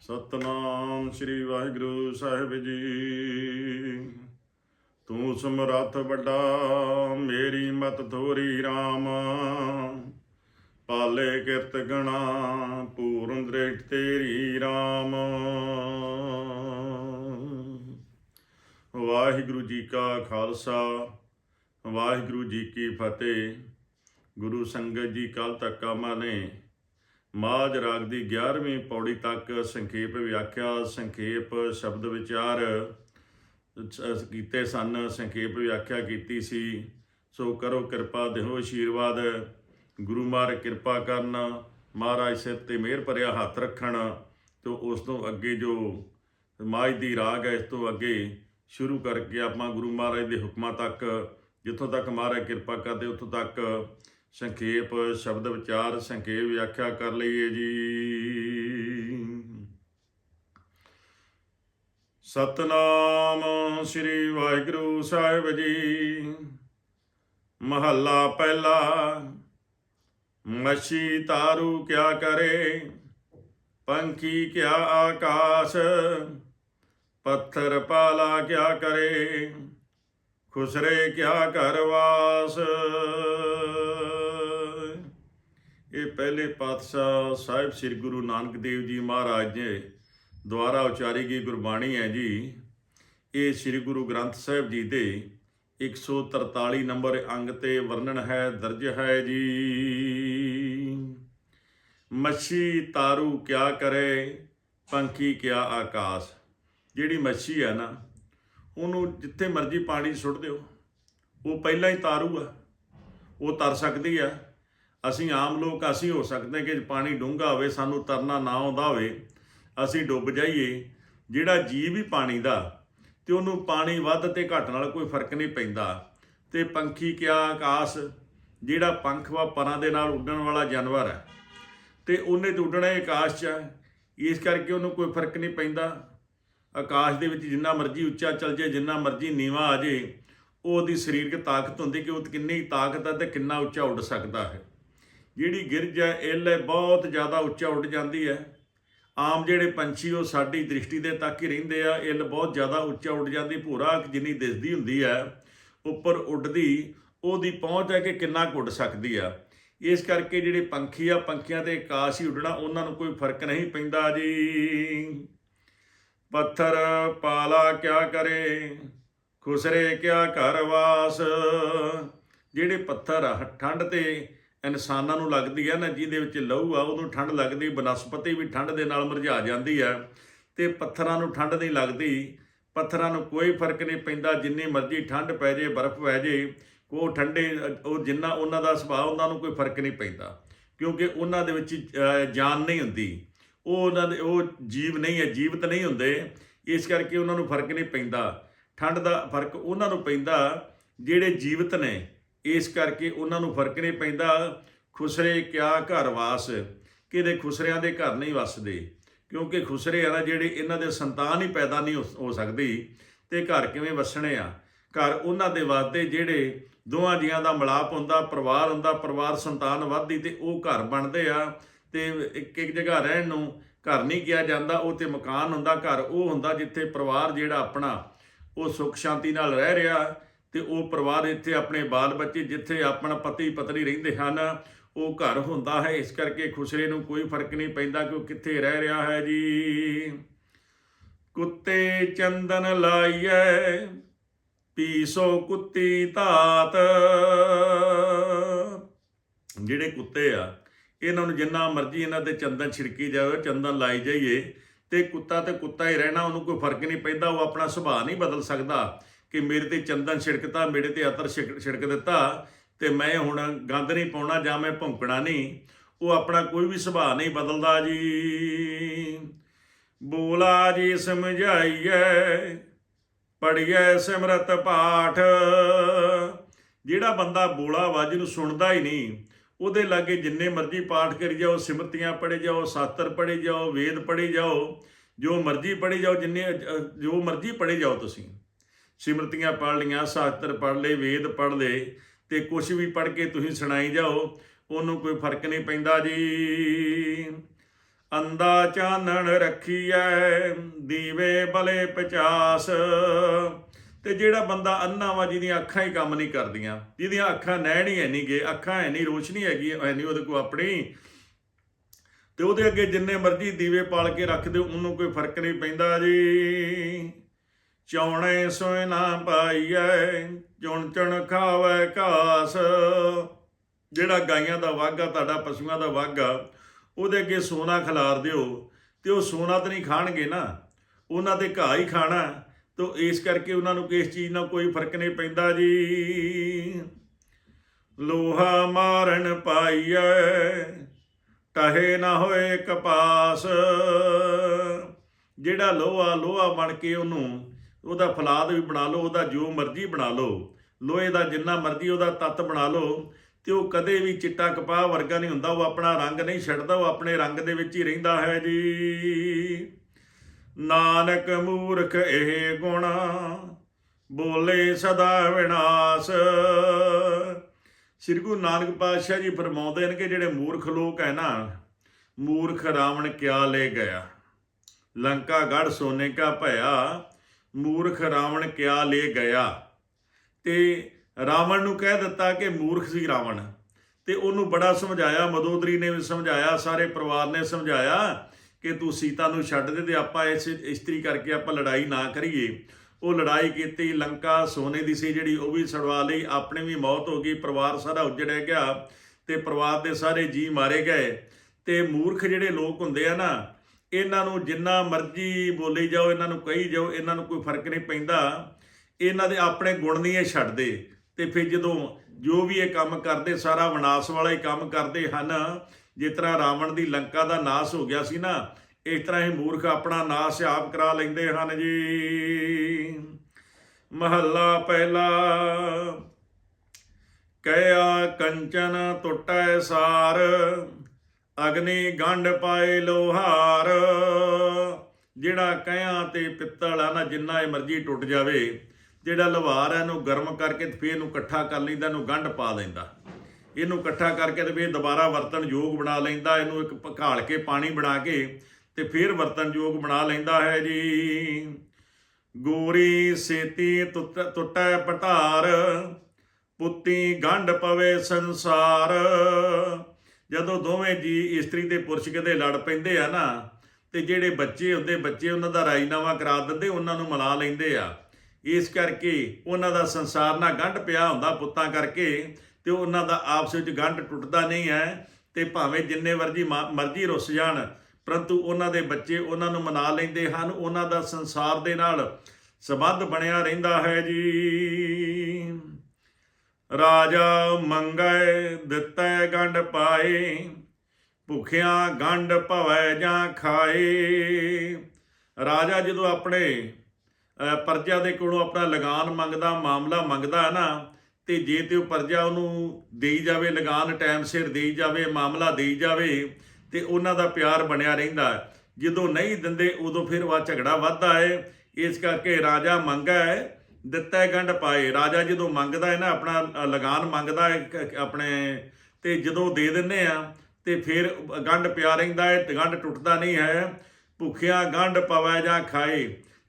ਸਤਨਾਮ ਸ੍ਰੀ ਵਾਹਿਗੁਰੂ ਸਾਹਿਬ ਜੀ। ਤੂੰ ਸਮਰੱਥ ਵੱਡਾ, ਮੇਰੀ ਮਤ ਥੋਰੀ RAM ਪਾਲੇ ਕਿਰਤ ਗਣਾ, ਪੂਰਨ ਦ੍ਰਿਸ਼ਟ ਤੇਰੀ RAM ਵਾਹਿਗੁਰੂ ਜੀ ਕਾ ਖਾਲਸਾ, ਵਾਹਿਗੁਰੂ ਜੀ ਕੀ ਫਤਿਹ। ਗੁਰੂ ਸੰਗਤ ਜੀ ਕੱਲ ਤੱਕ ਆਮਾ ਨੇ। ਮਾਝ ਰਾਗ ਦੀ 11ਵੀਂ ਪੌੜੀ ਤੱਕ ਸੰਖੇਪ ਵਿਆਖਿਆ, ਸੰਖੇਪ ਸ਼ਬਦ ਵਿਚਾਰ ਕੀਤੇ ਸਨ, ਸੰਖੇਪ ਵਿਆਖਿਆ ਕੀਤੀ ਸੀ। ਸੋ ਕਰੋ ਕਿਰਪਾ, ਦਿਓ ਆਸ਼ੀਰਵਾਦ ਗੁਰੂ ਮਾਰ ਕਿਰਪਾ ਕਰਨ, ਮਹਾਰਾਜ ਸਿਰ ਤੇ ਮਿਹਰ ਭਰਿਆ ਹੱਥ ਰੱਖਣ, ਤੇ ਉਸ ਤੋਂ ਅੱਗੇ ਜੋ ਮਾਝ ਦੀ ਰਾਗ ਹੈ, ਇਸ ਤੋਂ ਅੱਗੇ ਸ਼ੁਰੂ ਕਰਕੇ ਆਪਾਂ ਗੁਰੂ ਮਹਾਰਾਜ ਦੇ ਹੁਕਮਾਂ ਤੱਕ, ਜਿੱਥੋਂ ਤੱਕ ਮਹਾਰਾਜ ਕਿਰਪਾ ਕਰਦੇ, ਉੱਥੋਂ ਤੱਕ ਸੰਖੇਪ ਸ਼ਬਦ ਵਿਚਾਰ ਸੰਖੇਪ ਵਿਆਖਿਆ ਕਰ ਲਈਏ ਜੀ। ਸਤਨਾਮ ਸ੍ਰੀ ਵਾਹਿਗੁਰੂ ਸਾਹਿਬ ਜੀ। ਮਹੱਲਾ ਪਹਿਲਾ। ਮੱਛੀ ਤਾਰੂ ਕਿਆ ਕਰੇ? ਪੰਖੀ ਕਿਆ ਆਕਾਸ਼? ਪੱਥਰ ਪਾਲਾ ਕਿਆ ਕਰੇ? ਖੁਸਰੇ ਕਿਆ ਘਰਵਾਸ ਇਹ ਪਹਿਲੇ ਪਾਤਸ਼ਾਹ ਸਾਹਿਬ ਸ੍ਰੀ ਗੁਰੂ ਨਾਨਕ ਦੇਵ ਜੀ ਮਹਾਰਾਜ ਜੀ ਦੁਆਰਾ ਉਚਾਰੀ ਗਈ ਗੁਰਬਾਣੀ ਹੈ ਜੀ। ਇਹ ਸ੍ਰੀ ਗੁਰੂ ਗ੍ਰੰਥ ਸਾਹਿਬ ਜੀ ਦੇ 143 ਨੰਬਰ ਅੰਗ ਤੇ ਵਰਣਨ ਹੈ, ਦਰਜ ਹੈ ਜੀ। ਮੱਛੀ ਤਾਰੂ ਕਿਆ ਕਰੇ, ਪੰਖੀ ਕਿਆ ਆਕਾਸ਼। ਜਿਹੜੀ ਮੱਛੀ ਹੈ ਨਾ, ਉਹਨੂੰ ਜਿੱਥੇ ਮਰਜ਼ੀ ਪਾਣੀ ਸੁੱਟ ਦਿਓ। ਉਹ ਪਹਿਲਾਂ ਹੀ ਤਾਰੂ ਆ। ਉਹ ਤਰ ਸਕਦੀ ਆ। ਅਸੀਂ ਆਮ ਲੋਕ ਅਸੀਂ ਹੋ ਸਕਦੇ ਕਿ ਪਾਣੀ ਡੂੰਘਾ ਹੋਵੇ ਸਾਨੂੰ ਤਰਨਾ ਨਾ ਆਉਂਦਾ ਹੋਵੇ, ਅਸੀਂ ਡੁੱਬ ਜਾਈਏ। ਜਿਹੜਾ ਜੀਵ ਹੀ ਪਾਣੀ ਦਾ, ਤੇ ਉਹਨੂੰ ਪਾਣੀ ਵੱਧ ਤੇ ਘੱਟ ਨਾਲ ਕੋਈ ਫ਼ਰਕ ਨਹੀਂ ਪੈਂਦਾ। ਤੇ ਪੰਖੀ ਕਿਆ ਆਕਾਸ਼ ਜਿਹੜਾ ਪੰਖ ਵਾ ਪਰਾਂ ਦੇ ਨਾਲ ਉੱਡਣ ਵਾਲਾ ਜਾਨਵਰ ਹੈ, ਤੇ ਉਹਨੇ ਤੇ ਉੱਡਣਾ ਹੀ ਆਕਾਸ਼ 'ਚ ਹੈ। ਇਸ ਕਰਕੇ ਉਹਨੂੰ ਕੋਈ ਫ਼ਰਕ ਨਹੀਂ ਪੈਂਦਾ। ਆਕਾਸ਼ ਦੇ ਵਿੱਚ ਜਿੰਨਾ ਮਰਜ਼ੀ ਉੱਚਾ ਚੱਲ ਜਾਏ, ਜਿੰਨਾ ਮਰਜ਼ੀ ਨੀਵਾ ਆ ਜੇ ਉਹ ਉਹਦੀ ਸਰੀਰਕ ਤਾਕਤ ਹੁੰਦੀ ਕਿ ਉਹ ਕਿੰਨੀ ਤਾਕਤ ਹੈ ਤੇ ਕਿੰਨਾ ਉੱਚਾ ਉੱਡ ਸਕਦਾ ਹੈ। ਜਿਹੜੀ ਗਿਰਜ ਹੈ ਇੱਲ ਹੈ ਬਹੁਤ ਜ਼ਿਆਦਾ ਉੱਚਾ ਉੱਡ ਜਾਂਦੀ ਹੈ। ਆਮ ਜਿਹੜੇ ਪੰਛੀ, ਉਹ ਸਾਡੀ ਦ੍ਰਿਸ਼ਟੀ ਦੇ ਤੱਕ ਹੀ ਰਹਿੰਦੇ ਆ। ਇੱਲ ਬਹੁਤ ਜ਼ਿਆਦਾ ਉੱਚਾ ਉੱਡ ਜਾਂਦੀ, ਭੂਰਾ ਜਿੰਨੀ ਦਿਸਦੀ ਹੁੰਦੀ ਹੈ, ਉੱਪਰ ਉੱਡਦੀ, ਉਹਦੀ ਪਹੁੰਚ ਹੈ ਕਿ ਕਿੰਨਾ ਕੁ ਉੱਡ ਸਕਦੀ ਆ। ਇਸ ਕਰਕੇ ਜਿਹੜੇ ਪੰਖੀ ਆ, ਪੰਖੀਆਂ ਤੇ ਆਕਾਸ਼ ਹੀ ਉੱਡਣਾ, ਉਹਨਾਂ ਨੂੰ ਕੋਈ ਫ਼ਰਕ ਨਹੀਂ ਪੈਂਦਾ ਜੀ। ਪੱਥਰ ਪਾਲਾ ਕਿਆ ਕਰੇ, ਖੁਸਰੇ ਕਿਆ ਘਰ ਵਾਸ। ਜਿਹੜੇ ਪੱਥਰ ਆ, ਠੰਡ ਤੇ ਇਨਸਾਨਾਂ ਨੂੰ ਲੱਗਦੀ ਹੈ ਨਾ, ਜਿਹਦੇ ਵਿੱਚ ਲਹੂ ਆ, ਉਹਨੂੰ ਠੰਡ ਲੱਗਦੀ, ਬਨਸਪਤੀ ਵੀ ਠੰਡ ਦੇ ਨਾਲ ਮਰਝਾ ਜਾਂਦੀ ਹੈ ਤੇ ਪੱਥਰਾਂ ਨੂੰ ਠੰਡ ਨਹੀਂ ਲੱਗਦੀ, ਪੱਥਰਾਂ ਨੂੰ ਕੋਈ ਫ਼ਰਕ ਨਹੀਂ ਪੈਂਦਾ, ਜਿੰਨੀ ਮਰਜ਼ੀ ਠੰਡ ਪੈ ਜੇ, ਬਰਫ਼ ਪੈ ਜੇ, ਉਹ ਠੰਡੇ, ਉਹ ਜਿੰਨਾ ਉਹਨਾਂ ਦਾ ਸੁਭਾਅ, ਉਹਨਾਂ ਨੂੰ ਕੋਈ ਫ਼ਰਕ ਨਹੀਂ ਪੈਂਦਾ, ਕਿਉਂਕਿ ਉਹਨਾਂ ਦੇ ਵਿੱਚ ਜਾਨ ਨਹੀਂ ਹੁੰਦੀ, ਉਹ ਉਹਨਾਂ ਦੇ, ਉਹ ਜੀਵ ਨਹੀਂ ਹੈ, ਜੀਵਤ ਨਹੀਂ ਹੁੰਦੇ, ਇਸ ਕਰਕੇ ਉਹਨਾਂ ਨੂੰ ਫ਼ਰਕ ਨਹੀਂ ਪੈਂਦਾ ਠੰਡ ਦਾ ਫ਼ਰਕ ਉਹਨਾਂ ਨੂੰ ਪੈਂਦਾ, ਜਿਹੜੇ ਜੀਵਤ ਨੇ ਇਸ ਕਰਕੇ ਉਹਨਾਂ ਨੂੰ ਫ਼ਰਕ ਨਹੀਂ ਪੈਂਦਾ। ਖੁਸਰੇ ਕਿਆ ਘਰ ਵਾਸ? ਕਿਹਦੇ ਖੁਸਰਿਆਂ ਦੇ ਘਰ ਨਹੀਂ ਵਸਦੇ? ਕਿਉਂਕਿ ਖੁਸਰੇ ਆ ਨਾ ਜਿਹੜੇ ਇਹਨਾਂ ਦੇ ਸੰਤਾਨ ਹੀ ਪੈਦਾ ਨਹੀਂ ਹੋ- ਹੋ ਸਕਦੀ, ਤੇ ਘਰ ਕਿਵੇਂ ਵਸਣੇ ਆ? ਘਰ ਉਹਨਾਂ ਦੇ ਵਾਸਤੇ ਜਿਹੜੇ ਦੋਹਾਂ ਜੀਆਂ ਦਾ ਮਿਲਾਪ ਹੁੰਦਾ, ਪਰਿਵਾਰ ਹੁੰਦਾ, ਪਰਿਵਾਰ ਸੰਤਾਨ ਵੱਧਦੀ ਤੇ ਉਹ ਘਰ ਬਣਦੇ ਆ। ਤੇ ਇੱਕ ਇੱਕ ਜਗ੍ਹਾ ਰਹਿਣ ਨੂੰ ਘਰ ਨਹੀਂ ਕਿਹਾ ਜਾਂਦਾ, ਉਹ ਤੇ ਮਕਾਨ ਹੁੰਦਾ, ਘਰ ਉਹ ਹੁੰਦਾ ਜਿੱਥੇ ਪਰਿਵਾਰ ਜਿਹੜਾ ਆਪਣਾ ਉਹ ਸੁੱਖ ਸ਼ਾਂਤੀ ਨਾਲ ਰਹਿ ਰਿਹਾ। ਤੇ ਉਹ ਪਰਿਵਾਰ ਇੱਥੇ ਆਪਣੇ ਬਾਲ ਬੱਚੇ ਜਿੱਥੇ ਆਪਣਾ ਪਤੀ ਪਤਨੀ ਰਹਿੰਦੇ ਹਨ, ਉਹ ਘਰ ਹੁੰਦਾ ਹੈ। ਇਸ ਕਰਕੇ ਖੁਸਰੇ ਨੂੰ ਕੋਈ ਫ਼ਰਕ ਨਹੀਂ ਪੈਂਦਾ ਕਿ ਉਹ ਕਿੱਥੇ ਰਹਿ ਰਿਹਾ ਹੈ ਜੀ। ਕੁੱਤੇ ਚੰਦਨ ਲਾਈਐ, ਪੀਸੋ ਕੁੱਤੀ ਧਾਤ। ਜਿਹੜੇ ਕੁੱਤੇ ਆ, ਇਹਨਾਂ ਨੂੰ ਜਿੰਨਾ ਮਰਜ਼ੀ ਇਹਨਾਂ ਤੇ ਚੰਦਨ ਛਿੜਕੀ ਜਾਵੇ ਚੰਦਨ ਲਾਈ ਜਾਈਏ। ਤੇ ਕੁੱਤਾ ਤੇ ਕੁੱਤਾ ਹੀ ਰਹਿਣਾ, ਉਹਨੂੰ ਕੋਈ ਫ਼ਰਕ ਨਹੀਂ ਪੈਂਦਾ, ਉਹ ਆਪਣਾ ਸੁਭਾਅ ਨਹੀਂ ਬਦਲ ਸਕਦਾ। ਕਿ ਮੇਰੇ ਤੇ ਚੰਦਨ ਛਿੜਕਤਾ, ਮੇਰੇ ਤੇ ਅਤਰ ਛਿੜਕ ਛਿੜਕ ਦਿੱਤਾ ਤੇ ਮੈਂ ਹੁਣ ਗੰਦ ਨਹੀਂ ਪਾਉਣਾ ਜਾਂ ਮੈਂ ਭੌਂਕਣਾ ਨਹੀਂ। ਉਹ ਆਪਣਾ ਕੋਈ ਵੀ ਸੁਭਾਅ ਨਹੀਂ ਬਦਲਦਾ ਜੀ। ਬੋਲਾ ਜੀ ਸਮਝਾਈਐ ਪੜੀਐ ਸਿਮਰਤ ਪਾਠ। ਜਿਹੜਾ ਬੰਦਾ ਬੋਲਾ ਆਵਾਜ਼ ਨੂੰ ਸੁਣਦਾ ਹੀ ਨਹੀਂ, ਉਹਦੇ ਲਾਗੇ ਜਿੰਨੇ ਮਰਜ਼ੀ ਪਾਠ ਕਰੀ ਜਾਓ, ਸਿਮਰਤੀਆਂ ਪੜ੍ਹੇ ਜਾਓ ਸਾਸਤਰ ਪੜ੍ਹੇ ਜਾਓ, ਵੇਦ ਪੜ੍ਹੇ ਜਾਓ, ਜੋ ਮਰਜ਼ੀ ਪੜ੍ਹੇ ਜਾਓ, ਜਿੰਨੇ, ਜੋ ਮਰਜ਼ੀ ਪੜ੍ਹੇ ਜਾਓ ਤੁਸੀਂ। ਸਿਮਰਤੀਆਂ ਪੜ੍ਹ ਲੀਆਂ ਸਾਸਤਰ ਪੜ੍ਹ ਲਏ, ਵੇਦ ਪੜ੍ਹ ਲਏ ਤੇ ਕੁਝ ਵੀ ਪੜ੍ਹ ਕੇ ਤੁਸੀਂ ਸੁਣਾਈ ਜਾਓ, ਉਹਨੂੰ ਕੋਈ ਫ਼ਰਕ ਨਹੀਂ ਪੈਂਦਾ ਜੀ। ਅੰਦਾ ਚਾਨਣ ਰੱਖੀਐ, ਦੀਵੇ ਬਲੇ ਪਚਾਸ। ਤੇ ਜਿਹੜਾ ਬੰਦਾ ਅੰਨਾ ਵਾ, ਜਿਹਦੀਆਂ ਅੱਖਾਂ ਹੀ ਕੰਮ ਨਹੀਂ ਕਰਦੀਆਂ, ਜਿਹਦੀਆਂ ਅੱਖਾਂ ਨੈਣ ਹੈ ਨਹੀਂ ਗੇ, ਅੱਖਾਂ ਹੈ ਨਹੀਂ, ਰੋਸ਼ਨੀ ਹੈਗੀ ਹੈ ਨਹੀਂ ਉਹਦੇ ਕੋਲ ਆਪਣੀ। ਤੇ ਉਹਦੇ ਅੱਗੇ ਜਿੰਨੇ ਮਰਜ਼ੀ ਦੀਵੇ ਪਾਲ ਕੇ ਰੱਖ ਦਿਓ, ਉਹਨੂੰ ਕੋਈ ਫ਼ਰਕ ਨਹੀਂ ਪੈਂਦਾ ਜੀ। ਚੌਣੇ ਸੋਏ ਨਾ ਪਾਈਐ, ਚੁਣ ਚੁਣ ਖਾਵੇ ਘਾਸ। ਜਿਹੜਾ ਗਾਈਆਂ ਦਾ ਵਾਗਾ ਤੁਹਾਡਾ ਪਸ਼ੂਆਂ ਦਾ ਵਾਗਾ ਉਹਦੇ ਅੱਗੇ ਸੋਨਾ ਖਿਲਾਰ ਦਿਓ, ਤੇ ਉਹ ਸੋਨਾ ਤਾਂ ਨਹੀਂ ਖਾਣਗੇ ਨਾ। ਉਹਨਾਂ ਤੇ ਘਾਹ ਹੀ ਖਾਣਾ, ਤੋ ਇਸ ਕਰਕੇ ਉਹਨਾਂ ਨੂੰ ਕਿਸ ਚੀਜ਼ ਨਾਲ ਕੋਈ ਫ਼ਰਕ ਨਹੀਂ ਪੈਂਦਾ ਜੀ। ਲੋਹਾ ਮਾਰਨ ਪਾਈਐ, ਟਹੇ ਨਾ ਹੋਏ ਕਪਾਸ। ਜਿਹੜਾ ਲੋਹਾ ਲੋਹਾ ਬਣ ਕੇ ਉਹਨੂੰ ਉਹਦਾ ਫਲਾਦ ਵੀ ਬਣਾ ਲਓ, ਉਹਦਾ ਜੋ ਮਰਜ਼ੀ ਬਣਾ ਲਓ। ਲੋਹੇ ਦਾ ਜਿੰਨਾ ਮਰਜ਼ੀ ਉਹਦਾ ਤੱਤ ਬਣਾ ਲਓ, ਤੇ ਉਹ ਕਦੇ ਵੀ ਚਿੱਟਾ ਕਪਾਹ ਵਰਗਾ ਨਹੀਂ ਹੁੰਦਾ, ਉਹ ਆਪਣਾ ਰੰਗ ਨਹੀਂ ਛੱਡਦਾ, ਉਹ ਆਪਣੇ ਰੰਗ ਦੇ ਵਿੱਚ ਹੀ ਰਹਿੰਦਾ ਹੈ ਜੀ। ਨਾਨਕ ਮੂਰਖ ਇਹ ਗੁਣ ਬੋਲੇ ਸਦਾ ਵਿਨਾਸ਼। ਸ੍ਰੀ ਗੁਰੂ ਨਾਨਕ ਪਾਤਸ਼ਾਹ ਜੀ ਫਰਮਾਉਂਦੇ ਨੇ ਕਿ ਜਿਹੜੇ ਮੂਰਖ ਲੋਕ ਹੈ ਨਾ, ਮੂਰਖ ਰਾਵਣ ਕਿਆ ਲੈ ਗਿਆ? ਲੰਕਾ ਗੜ ਸੋਨੇ ਕਾ ਭਇਆ ਮੂਰਖ ਰਾਵਣ ਕਿਆ ਲੈ ਗਿਆ? ਤੇ ਰਾਵਣ ਨੂੰ ਕਹਿ ਦਿੱਤਾ ਕਿ ਮੂਰਖ ਸੀ ਰਾਵਣ। ਤੇ ਉਹਨੂੰ ਬੜਾ ਸਮਝਾਇਆ, ਮਦੋਦਰੀ ਨੇ ਵੀ ਸਮਝਾਇਆ, ਸਾਰੇ ਪਰਿਵਾਰ ਨੇ ਸਮਝਾਇਆ ਕਿ ਤੂੰ ਸੀਤਾ ਨੂੰ ਛੱਡ ਦੇ ਤੇ ਆਪਾਂ ਇਸ, ਇਸਤਰੀ ਕਰਕੇ ਆਪਾਂ ਲੜਾਈ ਨਾ ਕਰੀਏ। ਉਹ ਲੜਾਈ ਕੀਤੀ, ਲੰਕਾ ਸੋਨੇ ਦੀ ਸੀ ਜਿਹੜੀ, ਉਹ ਵੀ ਛਡਵਾ ਲਈ, ਆਪਣੇ ਵੀ ਮੌਤ ਹੋ ਗਈ, ਪਰਿਵਾਰ ਸਾਰਾ ਉਜੜਿਆ ਗਿਆ ਤੇ ਪਰਿਵਾਰ ਦੇ ਸਾਰੇ ਜੀ ਮਾਰੇ ਗਏ। ਤੇ ਮੂਰਖ ਜਿਹੜੇ ਲੋਕ ਹੁੰਦੇ ਆ ਨਾ ਇਹਨਾਂ ਨੂੰ ਜਿੰਨਾ ਮਰਜ਼ੀ ਬੋਲੀ ਜਾਓ, ਇਹਨਾਂ ਨੂੰ ਕਹੀ ਜਾਓ, ਇਹਨਾਂ ਨੂੰ ਕੋਈ ਫ਼ਰਕ ਨਹੀਂ ਪੈਂਦਾ। ਇਹਨਾਂ ਦੇ ਆਪਣੇ ਗੁਣ ਨਹੀਂ ਇਹ ਛੱਡਦੇ। ਤੇ ਫਿਰ ਜਦੋਂ ਜੋ ਵੀ ਇਹ ਕੰਮ ਕਰਦੇ, ਸਾਰਾ ਵਿਨਾਸ਼ ਵਾਲਾ ਹੀ ਕੰਮ ਕਰਦੇ ਹਨ। ਜਿਸ ਤਰ੍ਹਾਂ ਰਾਵਣ ਦੀ ਲੰਕਾ ਦਾ ਨਾਸ਼ ਹੋ ਗਿਆ ਸੀ ਨਾ, ਇਸ ਤਰ੍ਹਾਂ ਹੀ ਮੂਰਖ ਆਪਣਾ ਨਾਸ਼ ਆਪ ਕਰਾ ਲੈਂਦੇ ਹਨ ਜੀ। ਮਹੱਲਾ ਪਹਿਲਾ, ਕਹਿਆ ਕੰਚਨ ਟੁੱਟੈ ਸਾਰ। ਅਗਨੀ ਗੰਢ ਪਾਏ ਲੋਹਾਰ। ਜਿਹੜਾ ਕਹਿਆ ਤੇ ਪਿੱਤਲ ਆ ਨਾ, ਜਿੰਨਾ ਇਹ ਮਰਜ਼ੀ ਟੁੱਟ ਜਾਵੇ, ਜਿਹੜਾ ਲਵਾਰ ਹੈ ਇਹਨੂੰ ਗਰਮ ਕਰਕੇ ਤੇ ਫੇਰ ਇਹਨੂੰ ਇਕੱਠਾ ਕਰ ਲੈਂਦਾ, ਇਹਨੂੰ ਗੰਢ ਪਾ ਲੈਂਦਾ। ਇਹਨੂੰ ਇਕੱਠਾ ਕਰਕੇ ਤੇ ਫੇਰ ਦੁਬਾਰਾ ਵਰਤਣ ਯੋਗ ਬਣਾ ਲੈਂਦਾ, ਇਹਨੂੰ ਇੱਕ ਪਕਾਲ ਕੇ ਪਾਣੀ ਬਣਾ ਕੇ ਤੇ ਫੇਰ ਵਰਤਣ ਯੋਗ ਬਣਾ ਲੈਂਦਾ ਹੈ ਜੀ। ਗੋਰੀ ਸੇਤੀ ਟੁੱਟ- ਟੁੱਟੈ ਪਟਾਰ, ਪੁੱਤੀ ਗੰਢ ਪਵੇ ਸੰਸਾਰ। ਜਦੋਂ ਦੋਵੇਂ ਜੀ ਇਸਤਰੀ ਤੇ ਪੁਰਸ਼ ਕਿਤੇ ਲੜ ਪੈਂਦੇ ਆ ਨਾ, ਤੇ ਜਿਹੜੇ ਬੱਚੇ ਹੁੰਦੇ, ਬੱਚੇ ਉਹਨਾਂ ਦਾ ਰਾਜੀਨਾਮਾ ਕਰਾ ਦਿੰਦੇ, ਉਹਨਾਂ ਨੂੰ ਮਿਲਾ ਲੈਂਦੇ ਆ। ਇਸ ਕਰਕੇ ਉਹਨਾਂ ਦਾ ਸੰਸਾਰ ਨਾਲ ਗੰਢ ਪਿਆ ਹੁੰਦਾ ਪੁੱਤਾਂ ਕਰਕੇ, ਤੇ ਉਹਨਾਂ ਦਾ ਆਪਸ ਵਿੱਚ ਗੰਢ ਟੁੱਟਦਾ ਨਹੀਂ ਹੈ, ਤੇ ਭਾਵੇਂ ਜਿੰਨੇ ਵਰਜੀ ਮਰਜ਼ੀ ਰੁੱਸ ਜਾਣ, ਪਰੰਤੂ ਉਹਨਾਂ ਦੇ ਬੱਚੇ ਉਹਨਾਂ ਨੂੰ ਮਨਾ ਲੈਂਦੇ ਹਨ, ਉਹਨਾਂ ਦਾ ਸੰਸਾਰ ਦੇ ਨਾਲ ਸਬੰਧ ਬਣਿਆ ਰਹਿੰਦਾ ਹੈ ਜੀ। ਰਾਜਾ ਮੰਗੈ ਦਿੱਤੈ ਗੰਢ ਪਾਏ, ਭੁਖਿਆ ਗੰਢ ਭਵੈ ਜਾਂ ਖਾਏ। ਰਾਜਾ ਜਦੋਂ ਆਪਣੇ ਪਰਜਾ ਦੇ ਕੋਲੋਂ ਆਪਣਾ ਲਗਾਨ ਮੰਗਦਾ, ਮਾਮਲਾ ਮੰਗਦਾ ਹੈ ਨਾ, ਤੇ ਜੇ ਤੇ ਉਹ ਪਰਜਾ ਉਹਨੂੰ ਦੇਈ ਜਾਵੇ, ਲਗਾਨ ਟਾਈਮ ਸਿਰ ਦੇਈ ਜਾਵੇ, ਮਾਮਲਾ ਦੇਈ ਜਾਵੇ, ਤੇ ਉਹਨਾਂ ਦਾ ਪਿਆਰ ਬਣਿਆ ਰਹਿੰਦਾ ਜਦੋਂ ਨਹੀਂ ਦਿੰਦੇ, ਉਦੋਂ ਫਿਰ ਵਾ ਝਗੜਾ ਵੱਧਦਾ ਹੈ। ਇਸ ਕਰਕੇ ਰਾਜਾ ਮੰਗਾ ਹੈ ਦਿੱਤਾ ਹੈ, ਗੰਢ ਪਾਏ। ਰਾਜਾ ਜਦੋਂ ਮੰਗਦਾ ਹੈ ਨਾ, ਆਪਣਾ ਲਗਾਨ ਮੰਗਦਾ ਹੈ ਆਪਣੇ, ਤੇ ਜਦੋਂ ਦੇ ਦਿੰਨੇ ਆ ਤੇ ਫਿਰ ਗੰਢ ਪਿਆ ਰਹਿੰਦਾ ਹੈ ਗੰਢ ਟੁੱਟਦਾ ਨਹੀਂ ਹੈ। ਭੁੱਖਿਆ ਗੰਢ ਪਵੈ ਜਾਂ ਖਾਏ।